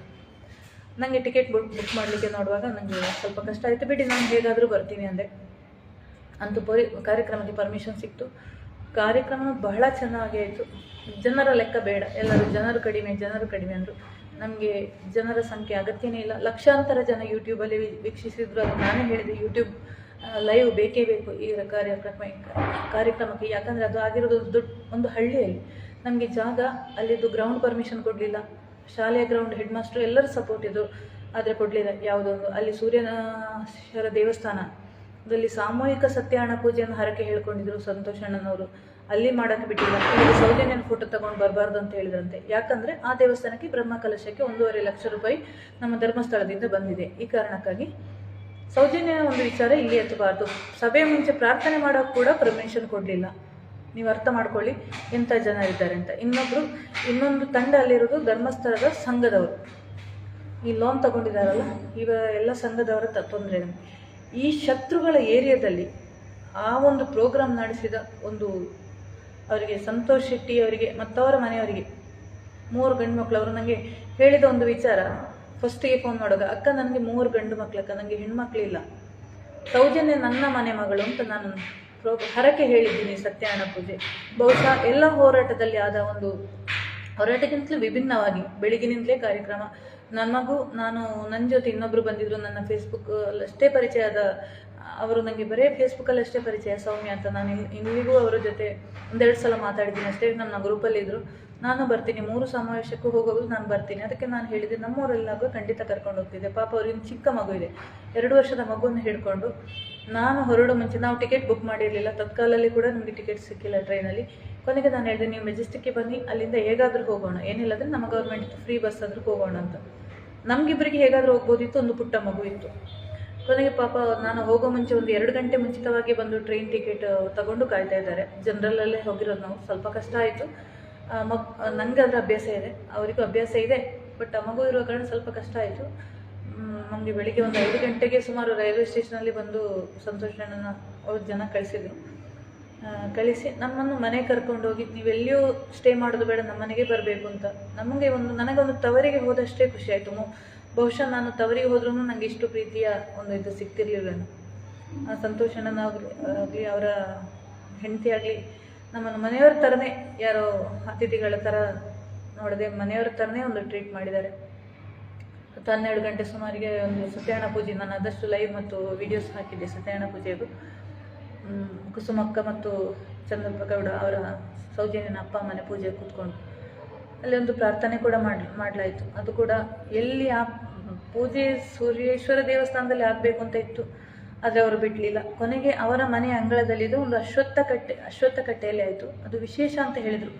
ನನಗೆ ಟಿಕೆಟ್ ಬುಕ್ ಬುಕ್ ಮಾಡಲಿಕ್ಕೆ ನೋಡುವಾಗ ನನಗೆ ಸ್ವಲ್ಪ ಕಷ್ಟ ಆಯಿತು. ಬಿಡಿ, ನಾನು ಹೇಗಾದರೂ ಬರ್ತೀನಿ ಅಂದೆ. ಅಂತೂ ಪೊಲಿ, ಕಾರ್ಯಕ್ರಮಕ್ಕೆ ಪರ್ಮಿಷನ್ ಸಿಕ್ತು. ಕಾರ್ಯಕ್ರಮ ಬಹಳ ಚೆನ್ನಾಗಿ ಆಯಿತು. ಜನರ ಲೆಕ್ಕ ಬೇಡ. ಎಲ್ಲರೂ ಜನರು ಕಡಿಮೆ ಜನರು ಕಡಿಮೆ ಅಂದರು. ನಮಗೆ ಜನರ ಸಂಖ್ಯೆ ಅಗತ್ಯನೇ ಇಲ್ಲ. ಲಕ್ಷಾಂತರ ಜನ ಯೂಟ್ಯೂಬಲ್ಲಿ ವೀಕ್ಷಿಸಿದ್ರು ಅದು ನಾನೇ ಹೇಳಿದೆ ಯೂಟ್ಯೂಬ್ ಲೈವ್ ಬೇಕೇ ಬೇಕು ಈ ಕಾರ್ಯಕ್ರಮ ಕಾರ್ಯಕ್ರಮಕ್ಕೆ. ಯಾಕಂದರೆ ಅದು ಆಗಿರೋದು ದೊಡ್ಡ ಒಂದು ಹಳ್ಳಿಯಲ್ಲಿ. ನಮಗೆ ಜಾಗ ಅಲ್ಲಿದ್ದು ಗ್ರೌಂಡ್ ಪರ್ಮಿಷನ್ ಕೊಡಲಿಲ್ಲ. ಶಾಲೆಯ ಗ್ರೌಂಡ್ ಹೆಡ್ ಮಾಸ್ಟರ್ ಎಲ್ಲರೂ ಸಪೋರ್ಟ್ ಇದ್ದರು ಆದರೆ ಕೊಡಲಿಲ್ಲ ಯಾವುದೊಂದು. ಅಲ್ಲಿ ಸೂರ್ಯನಶ್ವರ ದೇವಸ್ಥಾನದಲ್ಲಿ ಸಾಮೂಹಿಕ ಸತ್ಯನಾರಾಯಣ ಪೂಜೆಯನ್ನು ಹರಕೆ ಹೇಳ್ಕೊಂಡಿದ್ರು ಸಂತೋಷ್ ಅಣ್ಣನವರು ಅಲ್ಲಿ ಮಾಡಕ್ಕೆ ಬಿಟ್ಟಿಲ್ಲ ಸೌಜನ್ಯನ ಫೋಟೋ ತಗೊಂಡು ಬರಬಾರ್ದು ಅಂತ ಹೇಳಿದ್ರಂತೆ. ಯಾಕಂದರೆ ಆ ದೇವಸ್ಥಾನಕ್ಕೆ ಬ್ರಹ್ಮ ಕಲಶಕ್ಕೆ ಒಂದೂವರೆ ಲಕ್ಷ ರೂಪಾಯಿ ನಮ್ಮ ಧರ್ಮಸ್ಥಳದಿಂದ ಬಂದಿದೆ. ಈ ಕಾರಣಕ್ಕಾಗಿ ಸೌಜನ್ಯ ಒಂದು ವಿಚಾರ ಇಲ್ಲಿ ಎತ್ತಬಾರ್ದು. ಸಭೆ ಮುಂಚೆ ಪ್ರಾರ್ಥನೆ ಮಾಡೋಕ್ಕೆ ಕೂಡ ಪರ್ಮಿಷನ್ ಕೊಡಲಿಲ್ಲ. ನೀವು ಅರ್ಥ ಮಾಡ್ಕೊಳ್ಳಿ ಎಂಥ ಜನ ಇದ್ದಾರೆ ಅಂತ. ಇನ್ನೊಬ್ಬರು ಇನ್ನೊಂದು ತಂಡ ಅಲ್ಲಿರೋದು ಧರ್ಮಸ್ಥಳದ ಸಂಘದವರು. ಈ ಲೋನ್ ತಗೊಂಡಿದ್ದಾರಲ್ಲ ಇವ ಎಲ್ಲ ಸಂಘದವರ ತೊಂದರೆ. ಈ ಶತ್ರುಗಳ ಏರಿಯಾದಲ್ಲಿ ಆ ಒಂದು ಪ್ರೋಗ್ರಾಮ್ ನಡೆಸಿದ ಒಂದು ಅವರಿಗೆ ಸಂತೋಷ್ ಶೆಟ್ಟಿ ಅವರಿಗೆ ಮತ್ತವರ ಮನೆಯವರಿಗೆ. ಮೂರು ಗಂಡು ಮಕ್ಕಳು ಅವರು ನನಗೆ ಹೇಳಿದ ಒಂದು ವಿಚಾರ. ಫಸ್ಟಿಗೆ ಫೋನ್ ಮಾಡುವಾಗ, ಅಕ್ಕ, ನನಗೆ ಮೂರು ಗಂಡು ಮಕ್ಕಳಕ್ಕ ನನಗೆ ಹೆಣ್ಮಕ್ಳಿಲ್ಲ ಸೌಜನ್ಯ ನನ್ನ ಮನೆ ಮಗಳು ಅಂತ ನಾನು ಪ್ರೋ ಹರಕೆ ಹೇಳಿದ್ದೀನಿ ಸತ್ಯನಾರಾಯಣ ಪೂಜೆ. ಬಹುಶಃ ಎಲ್ಲ ಹೋರಾಟದಲ್ಲಿ ಆದ ಒಂದು ಹೋರಾಟಕ್ಕಿಂತಲೂ ವಿಭಿನ್ನವಾಗಿ, ಬೆಳಿಗ್ಗಿನಿಂದಲೇ ಕಾರ್ಯಕ್ರಮ. ನನ್ನ ಮಗು, ನಾನು ನನ್ನ ಜೊತೆ ಇನ್ನೊಬ್ಬರು ಬಂದಿದ್ರು, ನನ್ನ ಫೇಸ್ಬುಕ್ ಅಷ್ಟೇ ಆದ ಅವರು ನನಗೆ ಬರೀ ಫೇಸ್ಬುಕ್ಕಲ್ಲಿ ಅಷ್ಟೇ ಪರಿಚಯ, ಸೌಮ್ಯ ಅಂತ. ನಾನು ಇಂದಿಗೂ ಅವರ ಜೊತೆ ಒಂದೆರಡು ಸಲ ಮಾತಾಡಿದ್ದೀನಿ ಅಷ್ಟೇ. ನನ್ನ ಗ್ರೂಪಲ್ಲಿ ಇದ್ದರು ನಾನು ಬರ್ತೀನಿ, ಮೂರು ಸಮಾವೇಶಕ್ಕೂ ಹೋಗೋದು ನಾನು ಬರ್ತೀನಿ. ಅದಕ್ಕೆ ನಾನು ಹೇಳಿದೆ ನಮ್ಮೂರಲ್ಲಾಗೂ ಖಂಡಿತ ಕರ್ಕೊಂಡು ಹೋಗ್ತಿದ್ದೆ. ಪಾಪ ಅವ್ರಿಗೆ ಚಿಕ್ಕ ಮಗು ಇದೆ. ಎರಡು ವರ್ಷದ ಮಗುವನ್ನು ಹಿಡ್ಕೊಂಡು ನಾನು ಹೊರಡೋ ಮುಂಚೆ, ನಾವು ಟಿಕೆಟ್ ಬುಕ್ ಮಾಡಿರಲಿಲ್ಲ. ತತ್ಕಾಲಲ್ಲಿ ಕೂಡ ನಮಗೆ ಟಿಕೆಟ್ ಸಿಕ್ಕಿಲ್ಲ ಟ್ರೈನಲ್ಲಿ ಕೊನೆಗೆ ನಾನು ಹೇಳಿದೆ, ನೀವು ಮೆಜೆಸ್ಟಿಕ್ಗೆ ಬನ್ನಿ, ಅಲ್ಲಿಂದ ಹೇಗಾದರೂ ಹೋಗೋಣ. ಏನಿಲ್ಲ ಅಂದರೆ ನಮ್ಮ ಗೌರ್ಮೆಂಟ್ ಫ್ರೀ ಬಸ್ ಆದರೂ ಹೋಗೋಣ ಅಂತ. ನಮಗಿಬ್ಬರಿಗೆ ಹೇಗಾದರೂ ಹೋಗ್ಬೋದಿತ್ತು, ಒಂದು ಪುಟ್ಟ ಮಗು ಇತ್ತು. ಕೊನೆಗೆ ಪಾಪ ನಾನು ಹೋಗೋ ಮುಂಚೆ ಒಂದು ಎರಡು ಗಂಟೆ ಮುಂಚಿತವಾಗಿ ಬಂದು ಟ್ರೈನ್ ಟಿಕೆಟ್ ತಗೊಂಡು ಕಾಯ್ತಾ ಇದ್ದಾರೆ. ಜನರಲ್ಲೇ ಹೋಗಿರೋದು ನಾವು. ಸ್ವಲ್ಪ ಕಷ್ಟ ಆಯಿತು. ಮಗ್ ನನಗೆ ಅಭ್ಯಾಸ ಇದೆ. ಅವರಿಗೂ ಅಭ್ಯಾಸ ಇದೆ. ಬಟ್ ಮಗು ಇರೋ ಕಾರಣ ಸ್ವಲ್ಪ ಕಷ್ಟ ಆಯಿತು. ನಮಗೆ ಬೆಳಿಗ್ಗೆ ಒಂದು ಐದು ಗಂಟೆಗೆ ಸುಮಾರು ರೈಲ್ವೆ ಸ್ಟೇಷನಲ್ಲಿ ಬಂದು ಸಂತೋಷಣ್ಣನ ಅವ್ರ ಜನ ಕಳಿಸಿದ್ರು. ಕಳಿಸಿ ನಮ್ಮನ್ನು ಮನೆ ಕರ್ಕೊಂಡೋಗಿ ನೀವೆಲ್ಲಿಯೂ ಸ್ಟೇ ಮಾಡೋದು ಬೇಡ ನಮ್ಮ ಮನೆಗೆ ಬರಬೇಕು ಅಂತ. ನಮಗೆ ಒಂದು, ನನಗೊಂದು ತವರಿಗೆ ಹೋದಷ್ಟೇ ಖುಷಿ ಆಯಿತು ಬಹುಶಃ ನಾನು ತವರಿಗೆ ಹೋದ್ರೂ ನನಗೆ ಇಷ್ಟು ಪ್ರೀತಿಯ ಒಂದು ಇದು ಸಿಗ್ತಿರ್ಲಿಲ್ಲ ಆ ಸಂತೋಷನಾಗಲಿ ಆಗಲಿ ಅವರ ಹೆಂಡತಿ ಆಗಲಿ, ನಮ್ಮನ್ನು ಮನೆಯವ್ರ ಥರನೇ ಯಾರೋ ಅತಿಥಿಗಳ ಥರ ನೋಡದೆ ಮನೆಯವ್ರ ಥರನೇ ಒಂದು ಟ್ರೀಟ್ ಮಾಡಿದ್ದಾರೆ. ಹತ್ತು ಹನ್ನೆರಡು ಗಂಟೆ ಸುಮಾರಿಗೆ ಒಂದು ಸತ್ಯನಾರಾಯಣ ಪೂಜೆ, ನಾನು ಆದಷ್ಟು ಲೈವ್ ಮತ್ತು ವಿಡಿಯೋಸ್ ಹಾಕಿದ್ದೆ ಸತ್ಯನಾರಾಯಣ ಪೂಜೆದು ಕುಸುಮಕ್ಕ ಮತ್ತು ಚಂದ್ರಪ್ಪ ಗೌಡ ಅವರ ಸೌಜನ್ಯನ ಅಪ್ಪ ಮನೆ ಪೂಜೆ ಕೂತ್ಕೊಂಡು ಅಲ್ಲಿ ಒಂದು ಪ್ರಾರ್ಥನೆ ಕೂಡ ಮಾಡಿ, ಮಾಡಲಾಯಿತು. ಅದು ಕೂಡ ಎಲ್ಲಿ ಆ ಪೂಜೆ ಸೂರ್ಯೇಶ್ವರ ದೇವಸ್ಥಾನದಲ್ಲಿ ಆಗಬೇಕು ಅಂತ ಇತ್ತು, ಆದರೆ ಅವರು ಬಿಡಲಿಲ್ಲ. ಕೊನೆಗೆ ಅವರ ಮನೆ ಅಂಗಳದಲ್ಲಿದ್ದು ಒಂದು ಅಶ್ವತ್ಥ ಕಟ್ಟೆ, ಅಶ್ವತ್ಥ ಕಟ್ಟೆಯಲ್ಲಿ ಆಯಿತು. ಅದು ವಿಶೇಷ ಅಂತ ಹೇಳಿದರು.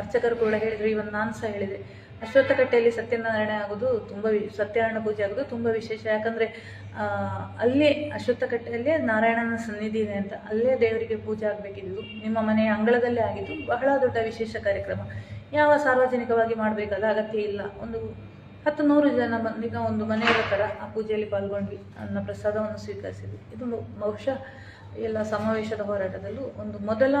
ಅರ್ಚಕರು ಕೂಡ ಹೇಳಿದರು ಇವನ್ ನಾನು ಸಹ ಹೇಳಿದೆ. ಅಶ್ವತ್ಥ ಕಟ್ಟೆಯಲ್ಲಿ ಸತ್ಯನಾರಾಯಣ ಆಗೋದು ತುಂಬ ಸತ್ಯನಾರಾಯಣ ಪೂಜೆ ಆಗೋದು ತುಂಬ ವಿಶೇಷ. ಯಾಕಂದರೆ ಅಲ್ಲೇ ಅಶ್ವತ್ಥ ಕಟ್ಟೆಯಲ್ಲೇ ನಾರಾಯಣನ ಸನ್ನಿಧಿ ಇದೆ ಅಂತ. ಅಲ್ಲೇ ದೇವರಿಗೆ ಪೂಜೆ ಆಗಬೇಕಿದ್ದು. ನಿಮ್ಮ ಮನೆಯ ಅಂಗಳದಲ್ಲೇ ಆಗಿದ್ದು ಬಹಳ ದೊಡ್ಡ ವಿಶೇಷ ಕಾರ್ಯಕ್ರಮ. ಯಾವ ಸಾರ್ವಜನಿಕವಾಗಿ ಮಾಡಬೇಕಾದ ಅಗತ್ಯ ಇಲ್ಲ. ಒಂದು ಹತ್ತು ನೂರು ಜನ ಬಂದಿಗ ಒಂದು ಮನೆಯವರ ಥರ ಆ ಪೂಜೆಯಲ್ಲಿ ಪಾಲ್ಗೊಂಡ್ವಿ ಅನ್ನ ಪ್ರಸಾದವನ್ನು ಸ್ವೀಕರಿಸಿದ್ವಿ. ಇದು ಬಹು- ಬಹುಶಃ ಎಲ್ಲ ಸಮಾವೇಶದ ಹೋರಾಟದಲ್ಲೂ ಒಂದು ಮೊದಲ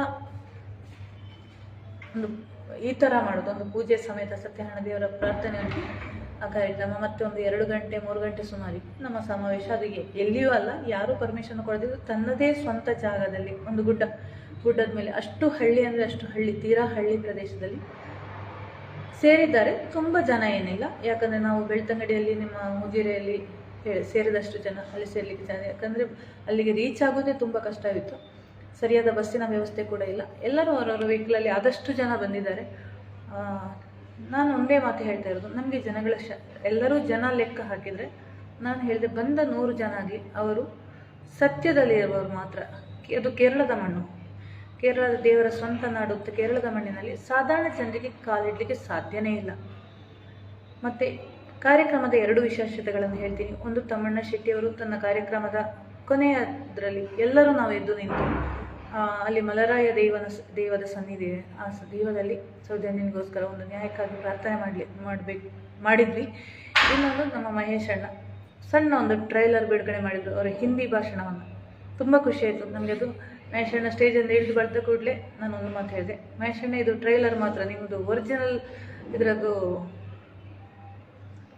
ಒಂದು ಈ ಥರ ಮಾಡೋದು. ಒಂದು ಪೂಜೆ ಸಮೇತ ಸತ್ಯನಾರಾಯಣ ದೇವರ ಪ್ರಾರ್ಥನೆಯಲ್ಲಿ ಆ ಕಾರ್ಯಕ್ರಮ ಮತ್ತೆ ಒಂದು ಎರಡು ಗಂಟೆ, ಮೂರು ಗಂಟೆ ಸುಮಾರಿಗೆ ನಮ್ಮ ಸಮಾವೇಶ ಅದು ಎಲ್ಲಿಯೂ ಅಲ್ಲ. ಯಾರೂ ಪರ್ಮಿಷನ್ ಕೊಡದಿದ್ದು ತನ್ನದೇ ಸ್ವಂತ ಜಾಗದಲ್ಲಿ ಒಂದು ಗುಡ್ಡ, ಗುಡ್ಡದ ಮೇಲೆ ಅಷ್ಟು ಹಳ್ಳಿ ಅಂದರೆ ಅಷ್ಟು ಹಳ್ಳಿ, ತೀರಾ ಹಳ್ಳಿ ಪ್ರದೇಶದಲ್ಲಿ ಸೇರಿದ್ದಾರೆ. ತುಂಬ ಜನ ಏನಿಲ್ಲ. ಯಾಕಂದರೆ ನಾವು ಬೆಳ್ತಂಗಡಿಯಲ್ಲಿ, ನಿಮ್ಮ ಮುಜಿರೆಯಲ್ಲಿ ಹೇಳಿ ಸೇರಿದಷ್ಟು ಜನ, ಅಲ್ಲಿ ಸೇರಲಿಕ್ಕೆ ಜನ. ಯಾಕಂದರೆ ಅಲ್ಲಿಗೆ ರೀಚ್ ಆಗೋದೇ ತುಂಬ ಕಷ್ಟವಿತ್ತು ಸರಿಯಾದ ಬಸ್ಸಿನ ವ್ಯವಸ್ಥೆ ಕೂಡ ಇಲ್ಲ. ಎಲ್ಲರೂ ಅವರವರ ವೆಹಿಕಲಲ್ಲಿ ಆದಷ್ಟು ಜನ ಬಂದಿದ್ದಾರೆ. ನಾನು ಒಂದೇ ಮಾತು ಹೇಳ್ತಾ ಇರೋದು. ನಮಗೆ ಜನಗಳ ಶ, ಎಲ್ಲರೂ ಜನ ಲೆಕ್ಕ ಹಾಕಿದರೆ, ನಾನು ಹೇಳಿದೆ ಬಂದ ನೂರು ಜನ ಆಗಲಿ, ಅವರು ಸತ್ಯದಲ್ಲಿ ಇರುವವರು ಮಾತ್ರ. ಅದು ಕೇರಳದ ಮಣ್ಣು. ಕೇರಳದ ದೇವರ ಸ್ವಂತ ನಾಡು ಕೇರಳದ ಮಣ್ಣಿನಲ್ಲಿ ಸಾಧಾರಣ ಜನರಿಗೆ ಕಾಲಿಡಲಿಕ್ಕೆ ಸಾಧ್ಯನೇ ಇಲ್ಲ. ಮತ್ತು ಕಾರ್ಯಕ್ರಮದ ಎರಡು ವಿಶೇಷತೆಗಳನ್ನು ಹೇಳ್ತೀನಿ. ಒಂದು ತಮ್ಮಣ್ಣ ಶೆಟ್ಟಿಯವರು ತನ್ನ ಕಾರ್ಯಕ್ರಮದ ಕೊನೆಯದರಲ್ಲಿ ಎಲ್ಲರೂ ನಾವು ಎದ್ದು ನಿಂತು ಅಲ್ಲಿ ಮಲರಾಯ ದೇವನ ದೇವದ ಸನ್ನಿಧಿ ಇದೆ ಆ ದೇವದಲ್ಲಿ ಸೌಜನ್ಯನಿಗೋಸ್ಕರ ಒಂದು ನ್ಯಾಯಕ್ಕಾಗಿ ಪ್ರಾರ್ಥನೆ ಮಾಡಲಿ, ಮಾಡಬೇಕು, ಮಾಡಿದ್ವಿ. ಇನ್ನೊಂದು ನಮ್ಮ ಮಹೇಶ್ ಅಣ್ಣ. ಸಣ್ಣ ಒಂದು ಟ್ರೈಲರ್ ಬಿಡುಗಡೆ ಮಾಡಿದ್ರು. ಅವರ ಹಿಂದಿ ಭಾಷಣವನ್ನು. ತುಂಬ ಖುಷಿಯಾಯಿತು ನಮಗೆ ಅದು ಮಹೇಶ್ ಸ್ಟೇಜ್ ಸ್ಟೇಜಿಂದ ಇಳಿದು ಬರ್ತಾ ಕೂಡಲೇ ನಾನು ಒಂದು ಮಾತು ಹೇಳಿದೆ. ಮಹೇಶಣ್ಣ ಇದು ಟ್ರೈಲರ್ ಮಾತ್ರ ನಿಮ್ಮದು ಒರಿಜಿನಲ್ ಇದರದ್ದು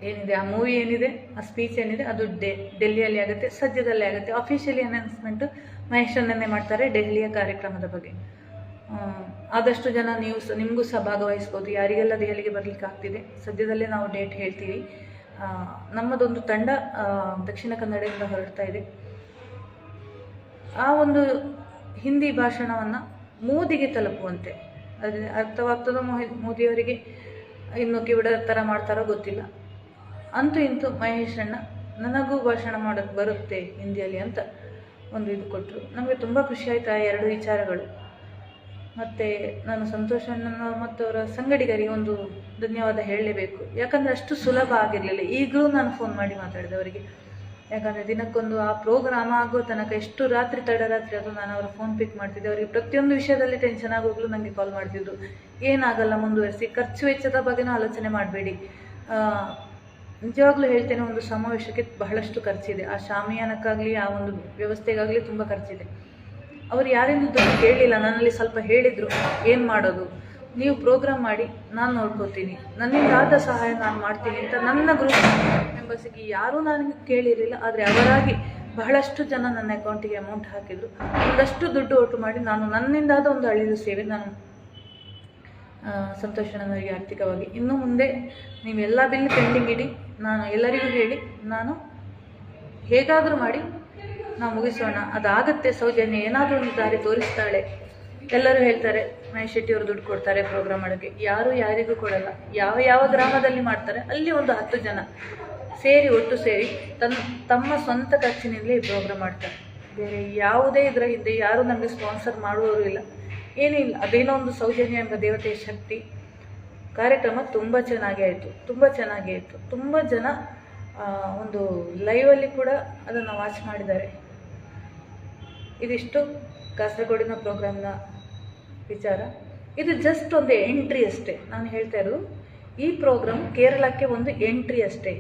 ಏನಿದೆ, ಆ ಮೂವಿ ಏನಿದೆ, ಆ ಸ್ಪೀಚ್ ಏನಿದೆ, ಅದು ಡೆ, ಡೆಲ್ಲಿಯಲ್ಲಿ ಆಗುತ್ತೆ, ಸದ್ಯದಲ್ಲೇ ಆಗುತ್ತೆ. ಅಫಿಷಿಯಲಿ ಅನೌನ್ಸ್ಮೆಂಟು ಮಹೇಶಣ್ಣನ್ನೇ ಮಾಡ್ತಾರೆ ಡೆಲ್ಲಿಯ ಕಾರ್ಯಕ್ರಮದ ಬಗ್ಗೆ. ಆದಷ್ಟು ಜನ ನೀವು ಸಹ ನಿಮಗೂ ಸಹ ಭಾಗವಹಿಸ್ಬೋದು. ಯಾರಿಗೆಲ್ಲ ದೆಹಲಿಗೆ ಬರಲಿಕ್ಕೆ ಆಗ್ತಿದೆ? ಸದ್ಯದಲ್ಲೇ ನಾವು ಡೇಟ್ ಹೇಳ್ತೀವಿ. ನಮ್ಮದೊಂದು ತಂಡ ದಕ್ಷಿಣ ಕನ್ನಡದಿಂದ ಹೊರಡ್ತಾ ಇದೆ. ಆ ಒಂದು ಹಿಂದಿ ಭಾಷಣವನ್ನು ಮೋದಿಗೆ ತಲುಪುವಂತೆ. ಅದು ಅರ್ಥವಾಗ್ತದೋ ಮೋಹಿ, ಮೋದಿಯವರಿಗೆ ಇನ್ನು ಕಿವಿಡ ಥರ ಮಾಡ್ತಾರೋ ಗೊತ್ತಿಲ್ಲ. ಅಂತೂ ಇಂತೂ ಮಹೇಶ್ ಅಣ್ಣ, ನನಗೂ ಭಾಷಣ ಮಾಡೋಕ್ಕೆ ಬರುತ್ತೆ ಹಿಂದಿಯಲ್ಲಿ ಅಂತ ಒಂದು ಇದು ಕೊಟ್ಟರು ನಮಗೆ ತುಂಬ ಖುಷಿ ಆಯಿತು ಆ ಎರಡು ವಿಚಾರಗಳು. ಮತ್ತು ನಾನು ಸಂತೋಷ ಅಣ್ಣನ ಮತ್ತು ಅವರ ಸಂಗಡಿಗರಿಗೆ ಒಂದು ಧನ್ಯವಾದ ಹೇಳಲೇಬೇಕು. ಯಾಕಂದರೆ ಅಷ್ಟು ಸುಲಭ ಆಗಿರಲಿಲ್ಲ. ಈಗಲೂ ನಾನು ಫೋನ್ ಮಾಡಿ ಮಾತಾಡಿದೆ ಅವರಿಗೆ. ಯಾಕಂದರೆ ದಿನಕ್ಕೊಂದು ಆ ಪ್ರೋಗ್ರಾಮ್ ಆಗೋ ತನಕ ಎಷ್ಟು ರಾತ್ರಿ ತಡರಾತ್ರಿ ಅದು ನಾನು ಅವರ ಫೋನ್ ಪಿಕ್ ಮಾಡ್ತಿದ್ದೆ. ಅವರಿಗೆ ಪ್ರತಿಯೊಂದು ವಿಷಯದಲ್ಲಿ ಟೆನ್ಷನ್ ಆಗೋಗ್ಲು ನನಗೆ ಕಾಲ್ ಮಾಡ್ತಿದ್ರು. ಏನಾಗಲ್ಲ ಮುಂದುವರಿಸಿ, ಖರ್ಚು ವೆಚ್ಚದ ಬಗ್ಗೆನೂ ಆಲೋಚನೆ ಮಾಡಬೇಡಿ. ನಿಜವಾಗ್ಲೂ ಹೇಳ್ತೇನೆ, ಒಂದು ಸಮಾವೇಶಕ್ಕೆ ಬಹಳಷ್ಟು ಖರ್ಚಿದೆ. ಆ ಶಾಮಿಯಾನಕ್ಕಾಗಲಿ, ಆ ಒಂದು ವ್ಯವಸ್ಥೆಗಾಗಲಿ ತುಂಬ ಖರ್ಚಿದೆ. ಅವರು ಯಾರಿಂದ ದುಡ್ಡು ಕೇಳಲಿಲ್ಲ ನನ್ನಲ್ಲಿ ಸ್ವಲ್ಪ ಹೇಳಿದರು, ಏನು ಮಾಡೋದು? ನೀವು ಪ್ರೋಗ್ರಾಮ್ ಮಾಡಿ, ನಾನು ನೋಡ್ಕೋತೀನಿ. ನನ್ನಿಂದ ಆದ ಸಹಾಯ ನಾನು ಮಾಡ್ತೀನಿ ಅಂತ ನನ್ನ ಗ್ರೂಪ್ ಮೆಂಬರ್ಸಿಗೆ ಯಾರೂ ನನಗೆ ಕೇಳಿರಲಿಲ್ಲ, ಆದರೆ ಅವರಾಗಿ ಬಹಳಷ್ಟು ಜನ ನನ್ನ ಅಕೌಂಟಿಗೆ ಅಮೌಂಟ್ ಹಾಕಿದರು. ಒಂದಷ್ಟು ದುಡ್ಡು ಒಟ್ಟು ಮಾಡಿ ನಾನು ನನ್ನಿಂದಾದ ಒಂದು ಅಳಿಲು ಸೇವೆ, ನಾನು ಸಂತೋಷನವರಿಗೆ ಆರ್ಥಿಕವಾಗಿ. ಇನ್ನು ಮುಂದೆ ನೀವೆಲ್ಲ ಬಿಲ್ ಪೆಂಡಿಂಗ್ ಇಡಿ, ನಾನು ಎಲ್ಲರಿಗೂ ಹೇಳಿ, ನಾನು ಹೇಗಾದರೂ ಮಾಡಿ ನಾವು ಮುಗಿಸೋಣ. ಅದಾಗತ್ತೆ, ಸೌಜನ್ಯ ಏನಾದರೂ ಒಂದು ದಾರಿ ತೋರಿಸ್ತಾಳೆ. ಎಲ್ಲರೂ ಹೇಳ್ತಾರೆ ಮಹೇಶ್ ಶೆಟ್ಟಿ ಅವರು ದುಡ್ಡು ಕೊಡ್ತಾರೆ ಪ್ರೋಗ್ರಾಮ್ ಮಾಡೋಕ್ಕೆ. ಯಾರು ಯಾರಿಗೂ ಕೊಡಲ್ಲ. ಯಾವ ಯಾವ ಗ್ರಾಮದಲ್ಲಿ ಮಾಡ್ತಾರೆ, ಅಲ್ಲಿ ಒಂದು ಹತ್ತು ಜನ ಸೇರಿ, ಒಟ್ಟು ಸೇರಿ ತನ್ನ ತಮ್ಮ ಸ್ವಂತ ಖರ್ಚಿನಿಂದಲೇ ಈ ಪ್ರೋಗ್ರಾಮ್ ಮಾಡ್ತಾರೆ. ಬೇರೆ ಯಾವುದೇ ಇದರ ಹಿಂದೆ ಯಾರೂ ನಮಗೆ ಸ್ಪಾನ್ಸರ್ ಮಾಡುವವರು ಇಲ್ಲ. ಏನಿಲ್ಲ ಅದೇನೋ ಒಂದು ಸೌಜನ್ಯ ಎಂಬ ದೇವತೆಯ ಶಕ್ತಿ. ಕಾರ್ಯಕ್ರಮ ತುಂಬ ಚೆನ್ನಾಗಿ ಆಯಿತು. ತುಂಬ ಚೆನ್ನಾಗಿ ಆಯಿತು ತುಂಬ ಜನ ಒಂದು ಲೈವಲ್ಲಿ ಕೂಡ ಅದನ್ನು ವಾಚ್ ಮಾಡಿದ್ದಾರೆ. ಇದಿಷ್ಟು. ಕಾಸರಗೋಡಿನ ಪ್ರೋಗ್ರಾಮ್ನ ವಿಚಾರ. ಇದು ಜಸ್ಟ್ ಒಂದು ಎಂಟ್ರಿ ಅಷ್ಟೇ. ನಾನು ಹೇಳ್ತಾ ಇರೋದು, ಈ ಪ್ರೋಗ್ರಾಮ್ ಕೇರಳಕ್ಕೆ ಒಂದು ಎಂಟ್ರಿ ಅಷ್ಟೇ.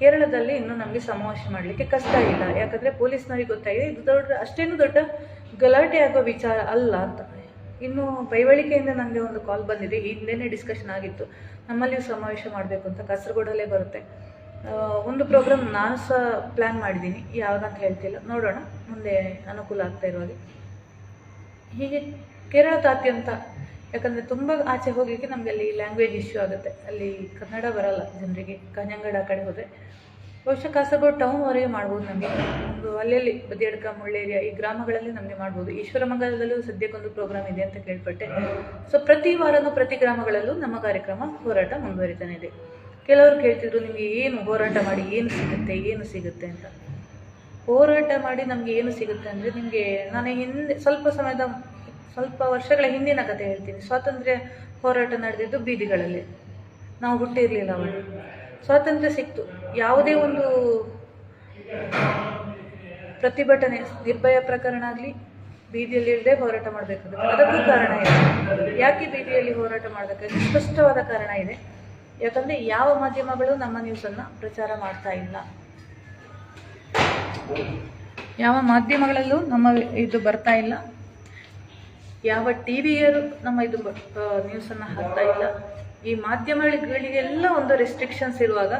ಕೇರಳದಲ್ಲಿ ಇನ್ನೂ ನಮಗೆ ಸಮಾವೇಶ ಮಾಡಲಿಕ್ಕೆ ಕಷ್ಟ ಇಲ್ಲ. ಯಾಕಂದರೆ ಪೊಲೀಸ್ನವರಿಗೆ ಗೊತ್ತಾಗಿದೆ, ಇದು ದೊಡ್ಡ, ಅಷ್ಟೇನು ದೊಡ್ಡ ಗಲಾಟೆ ಆಗೋ ವಿಚಾರ ಅಲ್ಲ ಅಂತ. ಇನ್ನು ಬೈವಳಿಕೆಯಿಂದ ನನಗೆ ಒಂದು ಕಾಲ್ ಬಂದಿದೆ. ಹಿಂದೆನೇ ಡಿಸ್ಕಷನ್ ಆಗಿತ್ತು. ನಮ್ಮಲ್ಲಿಯೂ ಸಮಾವೇಶ ಮಾಡಬೇಕು ಅಂತ ಕಾಸರಗೋಡಲ್ಲೇ ಬರುತ್ತೆ. ಒಂದು ಪ್ರೋಗ್ರಾಮ್ ನಾನು ಸಹ ಪ್ಲ್ಯಾನ್ ಮಾಡಿದ್ದೀನಿ. ಯಾವಾಗಂತ ಹೇಳ್ತಿಲ್ಲ. ನೋಡೋಣ. ಮುಂದೆ ಅನುಕೂಲ ಆಗ್ತಾ ಇರೋದು. ಹೀಗೆ ಕೇರಳದಾದ್ಯಂತ. ಯಾಕಂದರೆ ತುಂಬ ಆಚೆ ಹೋಗಲಿಕ್ಕೆ ನಮಗೆ ಅಲ್ಲಿ ಲ್ಯಾಂಗ್ವೇಜ್ ಇಶ್ಯೂ ಆಗುತ್ತೆ. ಅಲ್ಲಿ ಕನ್ನಡ ಬರಲ್ಲ ಜನರಿಗೆ. ಕಾಂಜಂಗಡ ಆ ಕಡೆ ಹೋದರೆ. ಬಹುಶಃ ಕಾಸರಗೋಡು ಟೌನ್ವರೆಗೆ ಮಾಡ್ಬೋದು ನಮಗೆ. ಒಂದು ಅಲ್ಲಲ್ಲಿ ಬದಿಯಡ್ಕ ಮುಳ್ಳೇರಿಯಾ ಈ ಗ್ರಾಮಗಳಲ್ಲಿ ನಮಗೆ ಮಾಡ್ಬೋದು. ಈಶ್ವರಮಂಗಲದಲ್ಲೂ ಸದ್ಯಕ್ಕೊಂದು ಪ್ರೋಗ್ರಾಮ್ ಇದೆ ಅಂತ ಕೇಳ್ಪಟ್ಟೆ. ಸೊ ಪ್ರತಿ ವಾರನೂ ಪ್ರತಿ ಗ್ರಾಮಗಳಲ್ಲೂ ನಮ್ಮ ಕಾರ್ಯಕ್ರಮ, ಹೋರಾಟ ಮುಂದುವರಿತಾನೆ ಇದೆ. ಕೆಲವರು ಕೇಳ್ತಿದ್ರು ನಿಮಗೆ ಏನು ಹೋರಾಟ ಮಾಡಿ, ಏನು ಸಿಗುತ್ತೆ ಏನು ಸಿಗುತ್ತೆ ಅಂತ. ಹೋರಾಟ ಮಾಡಿ ನಮಗೆ ಏನು ಸಿಗುತ್ತೆ ಅಂದರೆ ನಿಮಗೆ ನಾನು ಹಿಂದೆ ಸ್ವಲ್ಪ ಸಮಯದ ಸ್ವಲ್ಪ ವರ್ಷಗಳ ಹಿಂದಿನ ಕಥೆ ಹೇಳ್ತೀನಿ. ಸ್ವಾತಂತ್ರ್ಯ ಹೋರಾಟ ನಡೆದಿದ್ದು ಬೀದಿಗಳಲ್ಲಿ. ನಾವು ಹುಟ್ಟಿರಲಿಲ್ಲ ಅವರು ಸ್ವಾತಂತ್ರ್ಯ ಸಿಕ್ತು. ಯಾವುದೇ ಒಂದು ಪ್ರತಿಭಟನೆ, ನಿರ್ಭಯ ಪ್ರಕರಣ ಆಗಲಿ, ಬೀದಿಯಲ್ಲಿ ಇಲ್ಲದೆ ಹೋರಾಟ ಮಾಡಬೇಕಾಗುತ್ತೆ. ಅದಕ್ಕೂ ಕಾರಣ ಇದೆ ಯಾಕೆ ಬೀದಿಯಲ್ಲಿ ಹೋರಾಟ ಮಾಡಬೇಕಾದ್ರೆ ಸ್ಪಷ್ಟವಾದ ಕಾರಣ ಇದೆ. ಯಾಕಂದರೆ ಯಾವ ಮಾಧ್ಯಮಗಳು ನಮ್ಮ ನ್ಯೂಸನ್ನು ಪ್ರಚಾರ ಮಾಡ್ತಾ ಇಲ್ಲ. ಯಾವ ಮಾಧ್ಯಮಗಳಲ್ಲೂ ನಮ್ಮ ಇದು ಬರ್ತಾ ಇಲ್ಲ. ಯಾವ ಟಿ ವಿಯರು ನಮ್ಮ ಇದು ನ್ಯೂಸನ್ನು ಹಾಕ್ತಾ ಇಲ್ಲ. ಈ ಮಾಧ್ಯಮಗಳಿಗೆಲ್ಲ ಒಂದು ರೆಸ್ಟ್ರಿಕ್ಷನ್ಸ್ ಇರುವಾಗ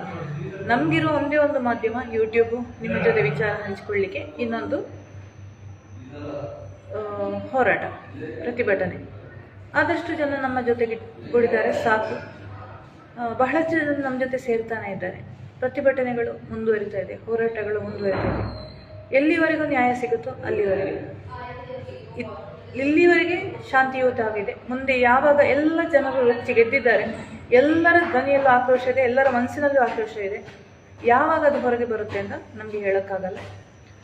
ನಮಗಿರೋ ಒಂದೇ ಒಂದು ಮಾಧ್ಯಮ ಯೂಟ್ಯೂಬು ನಿಮ್ಮ ಜೊತೆ ವಿಚಾರ ಹಂಚಿಕೊಳ್ಳಿಕ್ಕೆ ಇನ್ನೊಂದು ಹೋರಾಟ, ಪ್ರತಿಭಟನೆ. ಆದಷ್ಟು ಜನ ನಮ್ಮ ಜೊತೆಗೆ ಕೂಡಿದ್ದಾರೆ, ಸಾಕು. ಬಹಳಷ್ಟು ಜನ ನಮ್ಮ ಜೊತೆ ಸೇರ್ತಾನೆ ಇದ್ದಾರೆ. ಪ್ರತಿಭಟನೆಗಳು ಮುಂದುವರಿತಾ ಇದೆ, ಹೋರಾಟಗಳು ಮುಂದುವರಿತಾ ಇದೆ. ಎಲ್ಲಿವರೆಗೂ ನ್ಯಾಯ ಸಿಗುತ್ತೋ ಅಲ್ಲಿವರೆಗೆ. ಇಲ್ಲಿವರೆಗೆ ಶಾಂತಿಯುತವಾಗಿದೆ. ಮುಂದೆ ಯಾವಾಗ ಎಲ್ಲ ಜನರು ರುಚಿ ಗೆದ್ದಿದ್ದಾರೆ, ಎಲ್ಲರ ಧ್ವನಿಯಲ್ಲೂ ಆಕ್ರೋಶ ಇದೆ, ಎಲ್ಲರ ಮನಸ್ಸಿನಲ್ಲೂ ಆಕ್ರೋಶ ಇದೆ, ಯಾವಾಗ ಅದು ಹೊರಗೆ ಬರುತ್ತೆ ಅಂತ ನಮಗೆ ಹೇಳೋಕ್ಕಾಗಲ್ಲ.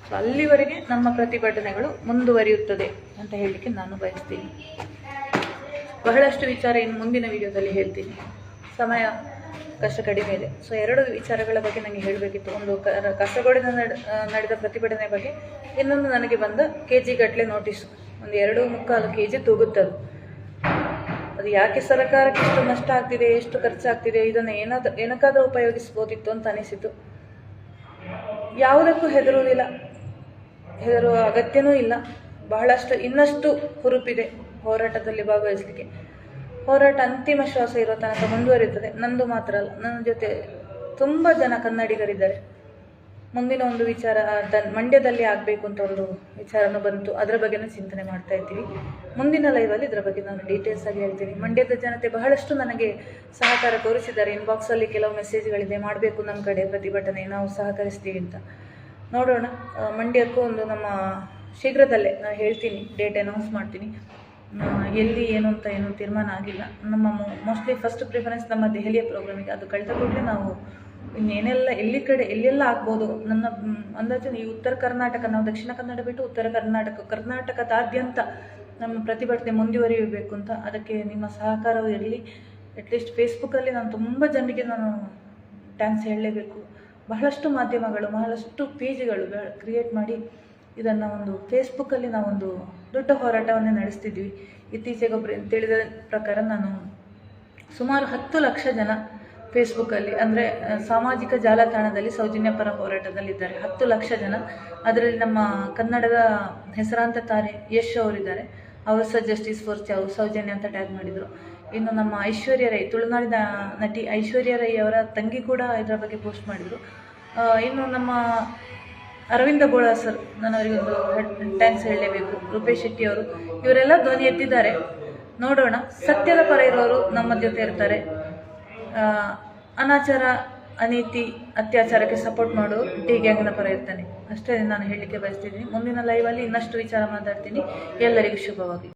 ಸೊ ಅಲ್ಲಿವರೆಗೆ ನಮ್ಮ ಪ್ರತಿಭಟನೆಗಳು ಮುಂದುವರಿಯುತ್ತದೆ ಅಂತ ಹೇಳಲಿಕ್ಕೆ ನಾನು ಬಯಸ್ತೀನಿ. ಬಹಳಷ್ಟು ವಿಚಾರ ಇನ್ನು ಮುಂದಿನ ವಿಡಿಯೋದಲ್ಲಿ ಹೇಳ್ತೀನಿ. ಸಮಯ ಕಷ್ಟ ಕಡಿಮೆ ಇದೆ. ಸೊ ಎರಡು ವಿಚಾರಗಳ ಬಗ್ಗೆ ನನಗೆ ಹೇಳಬೇಕಿತ್ತು. ಒಂದು ಕಸಗೋಡಿನ ನಡೆದ ಪ್ರತಿಭಟನೆ ಬಗ್ಗೆ, ಇನ್ನೊಂದು ನನಗೆ ಬಂದ ಕೆ ಜಿ ಗಟ್ಟಲೆ ನೋಟಿಸು. ಒಂದು ಎರಡು ಮುಕ್ಕಾಲು ಕೆ ಜಿ ತೂಗುತ್ತದು. ಅದು ಯಾಕೆ ಸರ್ಕಾರಕ್ಕೆ ಇಷ್ಟು ನಷ್ಟ ಆಗ್ತಿದೆ, ಎಷ್ಟು ಖರ್ಚಾಗ್ತಿದೆ, ಇದನ್ನು ಏನಾದ್ರೂ ಏನಕ್ಕಾದರೂ ಉಪಯೋಗಿಸ್ಬೋದಿತ್ತು ಅಂತ ಅನಿಸಿತು. ಯಾವುದಕ್ಕೂ ಹೆದರುವುದಿಲ್ಲ. ಹೆದರುವ ಅಗತ್ಯನೂ ಇಲ್ಲ. ಬಹಳಷ್ಟು, ಇನ್ನಷ್ಟು ಹುರುಪಿದೆ ಹೋರಾಟದಲ್ಲಿ ಭಾಗವಹಿಸಲಿಕ್ಕೆ. ಹೋರಾಟ ಅಂತಿಮ ಶ್ವಾಸ ಇರೋ ತನಕ ಮುಂದುವರಿಯುತ್ತದೆ. ನಂದು ಮಾತ್ರ ಅಲ್ಲ. ನನ್ನ ಜೊತೆ ತುಂಬ ಜನ ಕನ್ನಡಿಗರಿದ್ದಾರೆ. ಮುಂದಿನ ಒಂದು ವಿಚಾರ ಮಂಡ್ಯದಲ್ಲಿ ಆಗಬೇಕು ಅಂತ ಒಂದು ವಿಚಾರನೂ ಬಂತು. ಅದರ ಬಗ್ಗೆನೂ ಚಿಂತನೆ ಮಾಡ್ತಾ ಇದ್ದೀವಿ. ಮುಂದಿನ ಲೈವಲ್ಲಿ ಇದರ ಬಗ್ಗೆ ನಾನು ಡೀಟೇಲ್ಸ್ ಆಗಿ ಹೇಳ್ತೀನಿ. ಮಂಡ್ಯದ ಜನತೆ ಬಹಳಷ್ಟು ನನಗೆ ಸಹಕಾರ ತೋರಿಸಿದ್ದಾರೆ. ಇನ್ಬಾಕ್ಸಲ್ಲಿ ಕೆಲವು ಮೆಸೇಜ್ಗಳಿದೆ ಮಾಡಬೇಕು ನಮ್ಮ ಕಡೆ ಪ್ರತಿಭಟನೆ. ನಾವು ಸಹಕರಿಸ್ತೀವಿ ಅಂತ. ನೋಡೋಣ. ಮಂಡ್ಯಕ್ಕೂ ಒಂದು ನಮ್ಮ ಶೀಘ್ರದಲ್ಲೇ ನಾನು ಹೇಳ್ತೀನಿ. ಡೇಟ್ ಅನೌನ್ಸ್ ಮಾಡ್ತೀನಿ. ಎಲ್ಲಿ, ಏನು ಅಂತ ಏನು ತೀರ್ಮಾನ ಆಗಿಲ್ಲ. ನಮ್ಮ ಮೋಸ್ಟ್ಲಿ ಫಸ್ಟ್ ಪ್ರಿಫರೆನ್ಸ್ ನಮ್ಮ ದೆಹಲಿಯ ಪ್ರೋಗ್ರಾಮಿಗೆ ಅದು ಕಳೆದ ಕೂಡಲೇ ನಾವು ಇನ್ನೇನೆಲ್ಲ ಎಲ್ಲಿ ಕಡೆ ಎಲ್ಲೆಲ್ಲ ಆಗ್ಬೋದು? ನನ್ನ ಅಂದಾಜು ಈ ಉತ್ತರ ಕರ್ನಾಟಕ, ನಾವು ದಕ್ಷಿಣ ಕನ್ನಡ ಬಿಟ್ಟು ಉತ್ತರ ಕರ್ನಾಟಕ, ಕರ್ನಾಟಕದಾದ್ಯಂತ ನಮ್ಮ ಪ್ರತಿಭಟನೆ ಮುಂದುವರಿಯಬೇಕು ಅಂತ ಅದಕ್ಕೆ ನಿಮ್ಮ ಸಹಕಾರವು ಇರಲಿ. ಅಟ್ಲೀಸ್ಟ್ ಫೇಸ್ಬುಕ್ಕಲ್ಲಿ ನಾನು ತುಂಬ ಜನರಿಗೆ ನಾನು ಡ್ಯಾನ್ಸ್ ಹೇಳಲೇಬೇಕು. ಬಹಳಷ್ಟು ಮಾಧ್ಯಮಗಳು, ಬಹಳಷ್ಟು ಪೇಜ್ಗಳು ಕ್ರಿಯೇಟ್ ಮಾಡಿ ಇದನ್ನು ಒಂದು ಫೇಸ್ಬುಕ್ಕಲ್ಲಿ ನಾವೊಂದು ದೊಡ್ಡ ಹೋರಾಟವನ್ನೇ ನಡೆಸ್ತಿದ್ವಿ. ಇತ್ತೀಚೆಗೆ ಒಬ್ಬರು ತಿಳಿದ ಪ್ರಕಾರ ನಾನು ಸುಮಾರು ಹತ್ತು ಲಕ್ಷ ಜನ ಫೇಸ್ಬುಕ್ಕಲ್ಲಿ, ಅಂದರೆ ಸಾಮಾಜಿಕ ಜಾಲತಾಣದಲ್ಲಿ ಸೌಜನ್ಯ ಪರ ಹೋರಾಟದಲ್ಲಿದ್ದಾರೆ. ಹತ್ತು ಲಕ್ಷ ಜನ. ಅದರಲ್ಲಿ ನಮ್ಮ ಕನ್ನಡದ ಹೆಸರಾಂತ ತಾರೆ ಯಶ್ ಅವರಿದ್ದಾರೆ. ಅವರು ಸಹ ಜಸ್ಟಿಸ್ ಫಾರ್ ಚೌ ಸೌಜನ್ಯ ಅಂತ ಟ್ಯಾಗ್ ಮಾಡಿದರು. ಇನ್ನು ನಮ್ಮ ಐಶ್ವರ್ಯ ರೈ, ತುಳುನಾಡಿನ ನಟಿ ಐಶ್ವರ್ಯ ರೈ ಅವರ ತಂಗಿ ಕೂಡ ಇದರ ಬಗ್ಗೆ ಪೋಸ್ಟ್ ಮಾಡಿದರು. ಇನ್ನು ನಮ್ಮ ಅರವಿಂದ ಬೋಳ ಸರ್ ನಾನು ಅವರಿಗೊಂದು ಟ್ಯಾಂಕ್ಸ್ ಹೇಳಲೇಬೇಕು. ರೂಪೇಶ್ ಶೆಟ್ಟಿ ಅವರು, ಇವರೆಲ್ಲ ಧ್ವನಿ ಎತ್ತಿದ್ದಾರೆ. ನೋಡೋಣ. ಸತ್ಯದ ಪರ ಇರೋರು ನಮ್ಮ ಜೊತೆ ಇರ್ತಾರೆ. ಅನಾಚಾರ, ಅನೀತಿ, ಅತ್ಯಾಚಾರಕ್ಕೆ ಸಪೋರ್ಟ್ ಮಾಡೋ. ಟಿ ಗ್ಯಾಂಗ್ನ ಪರ ಇರ್ತಾನೆ. ಅಷ್ಟೇ ನಾನು ಹೇಳಲಿಕ್ಕೆ ಬಯಸ್ತಿದ್ದೀನಿ. ಮುಂದಿನ ಲೈವಲ್ಲಿ ಇನ್ನಷ್ಟು ವಿಚಾರ ಮಾತಾಡ್ತೀನಿ. ಎಲ್ಲರಿಗೂ ಶುಭವಾಗಿ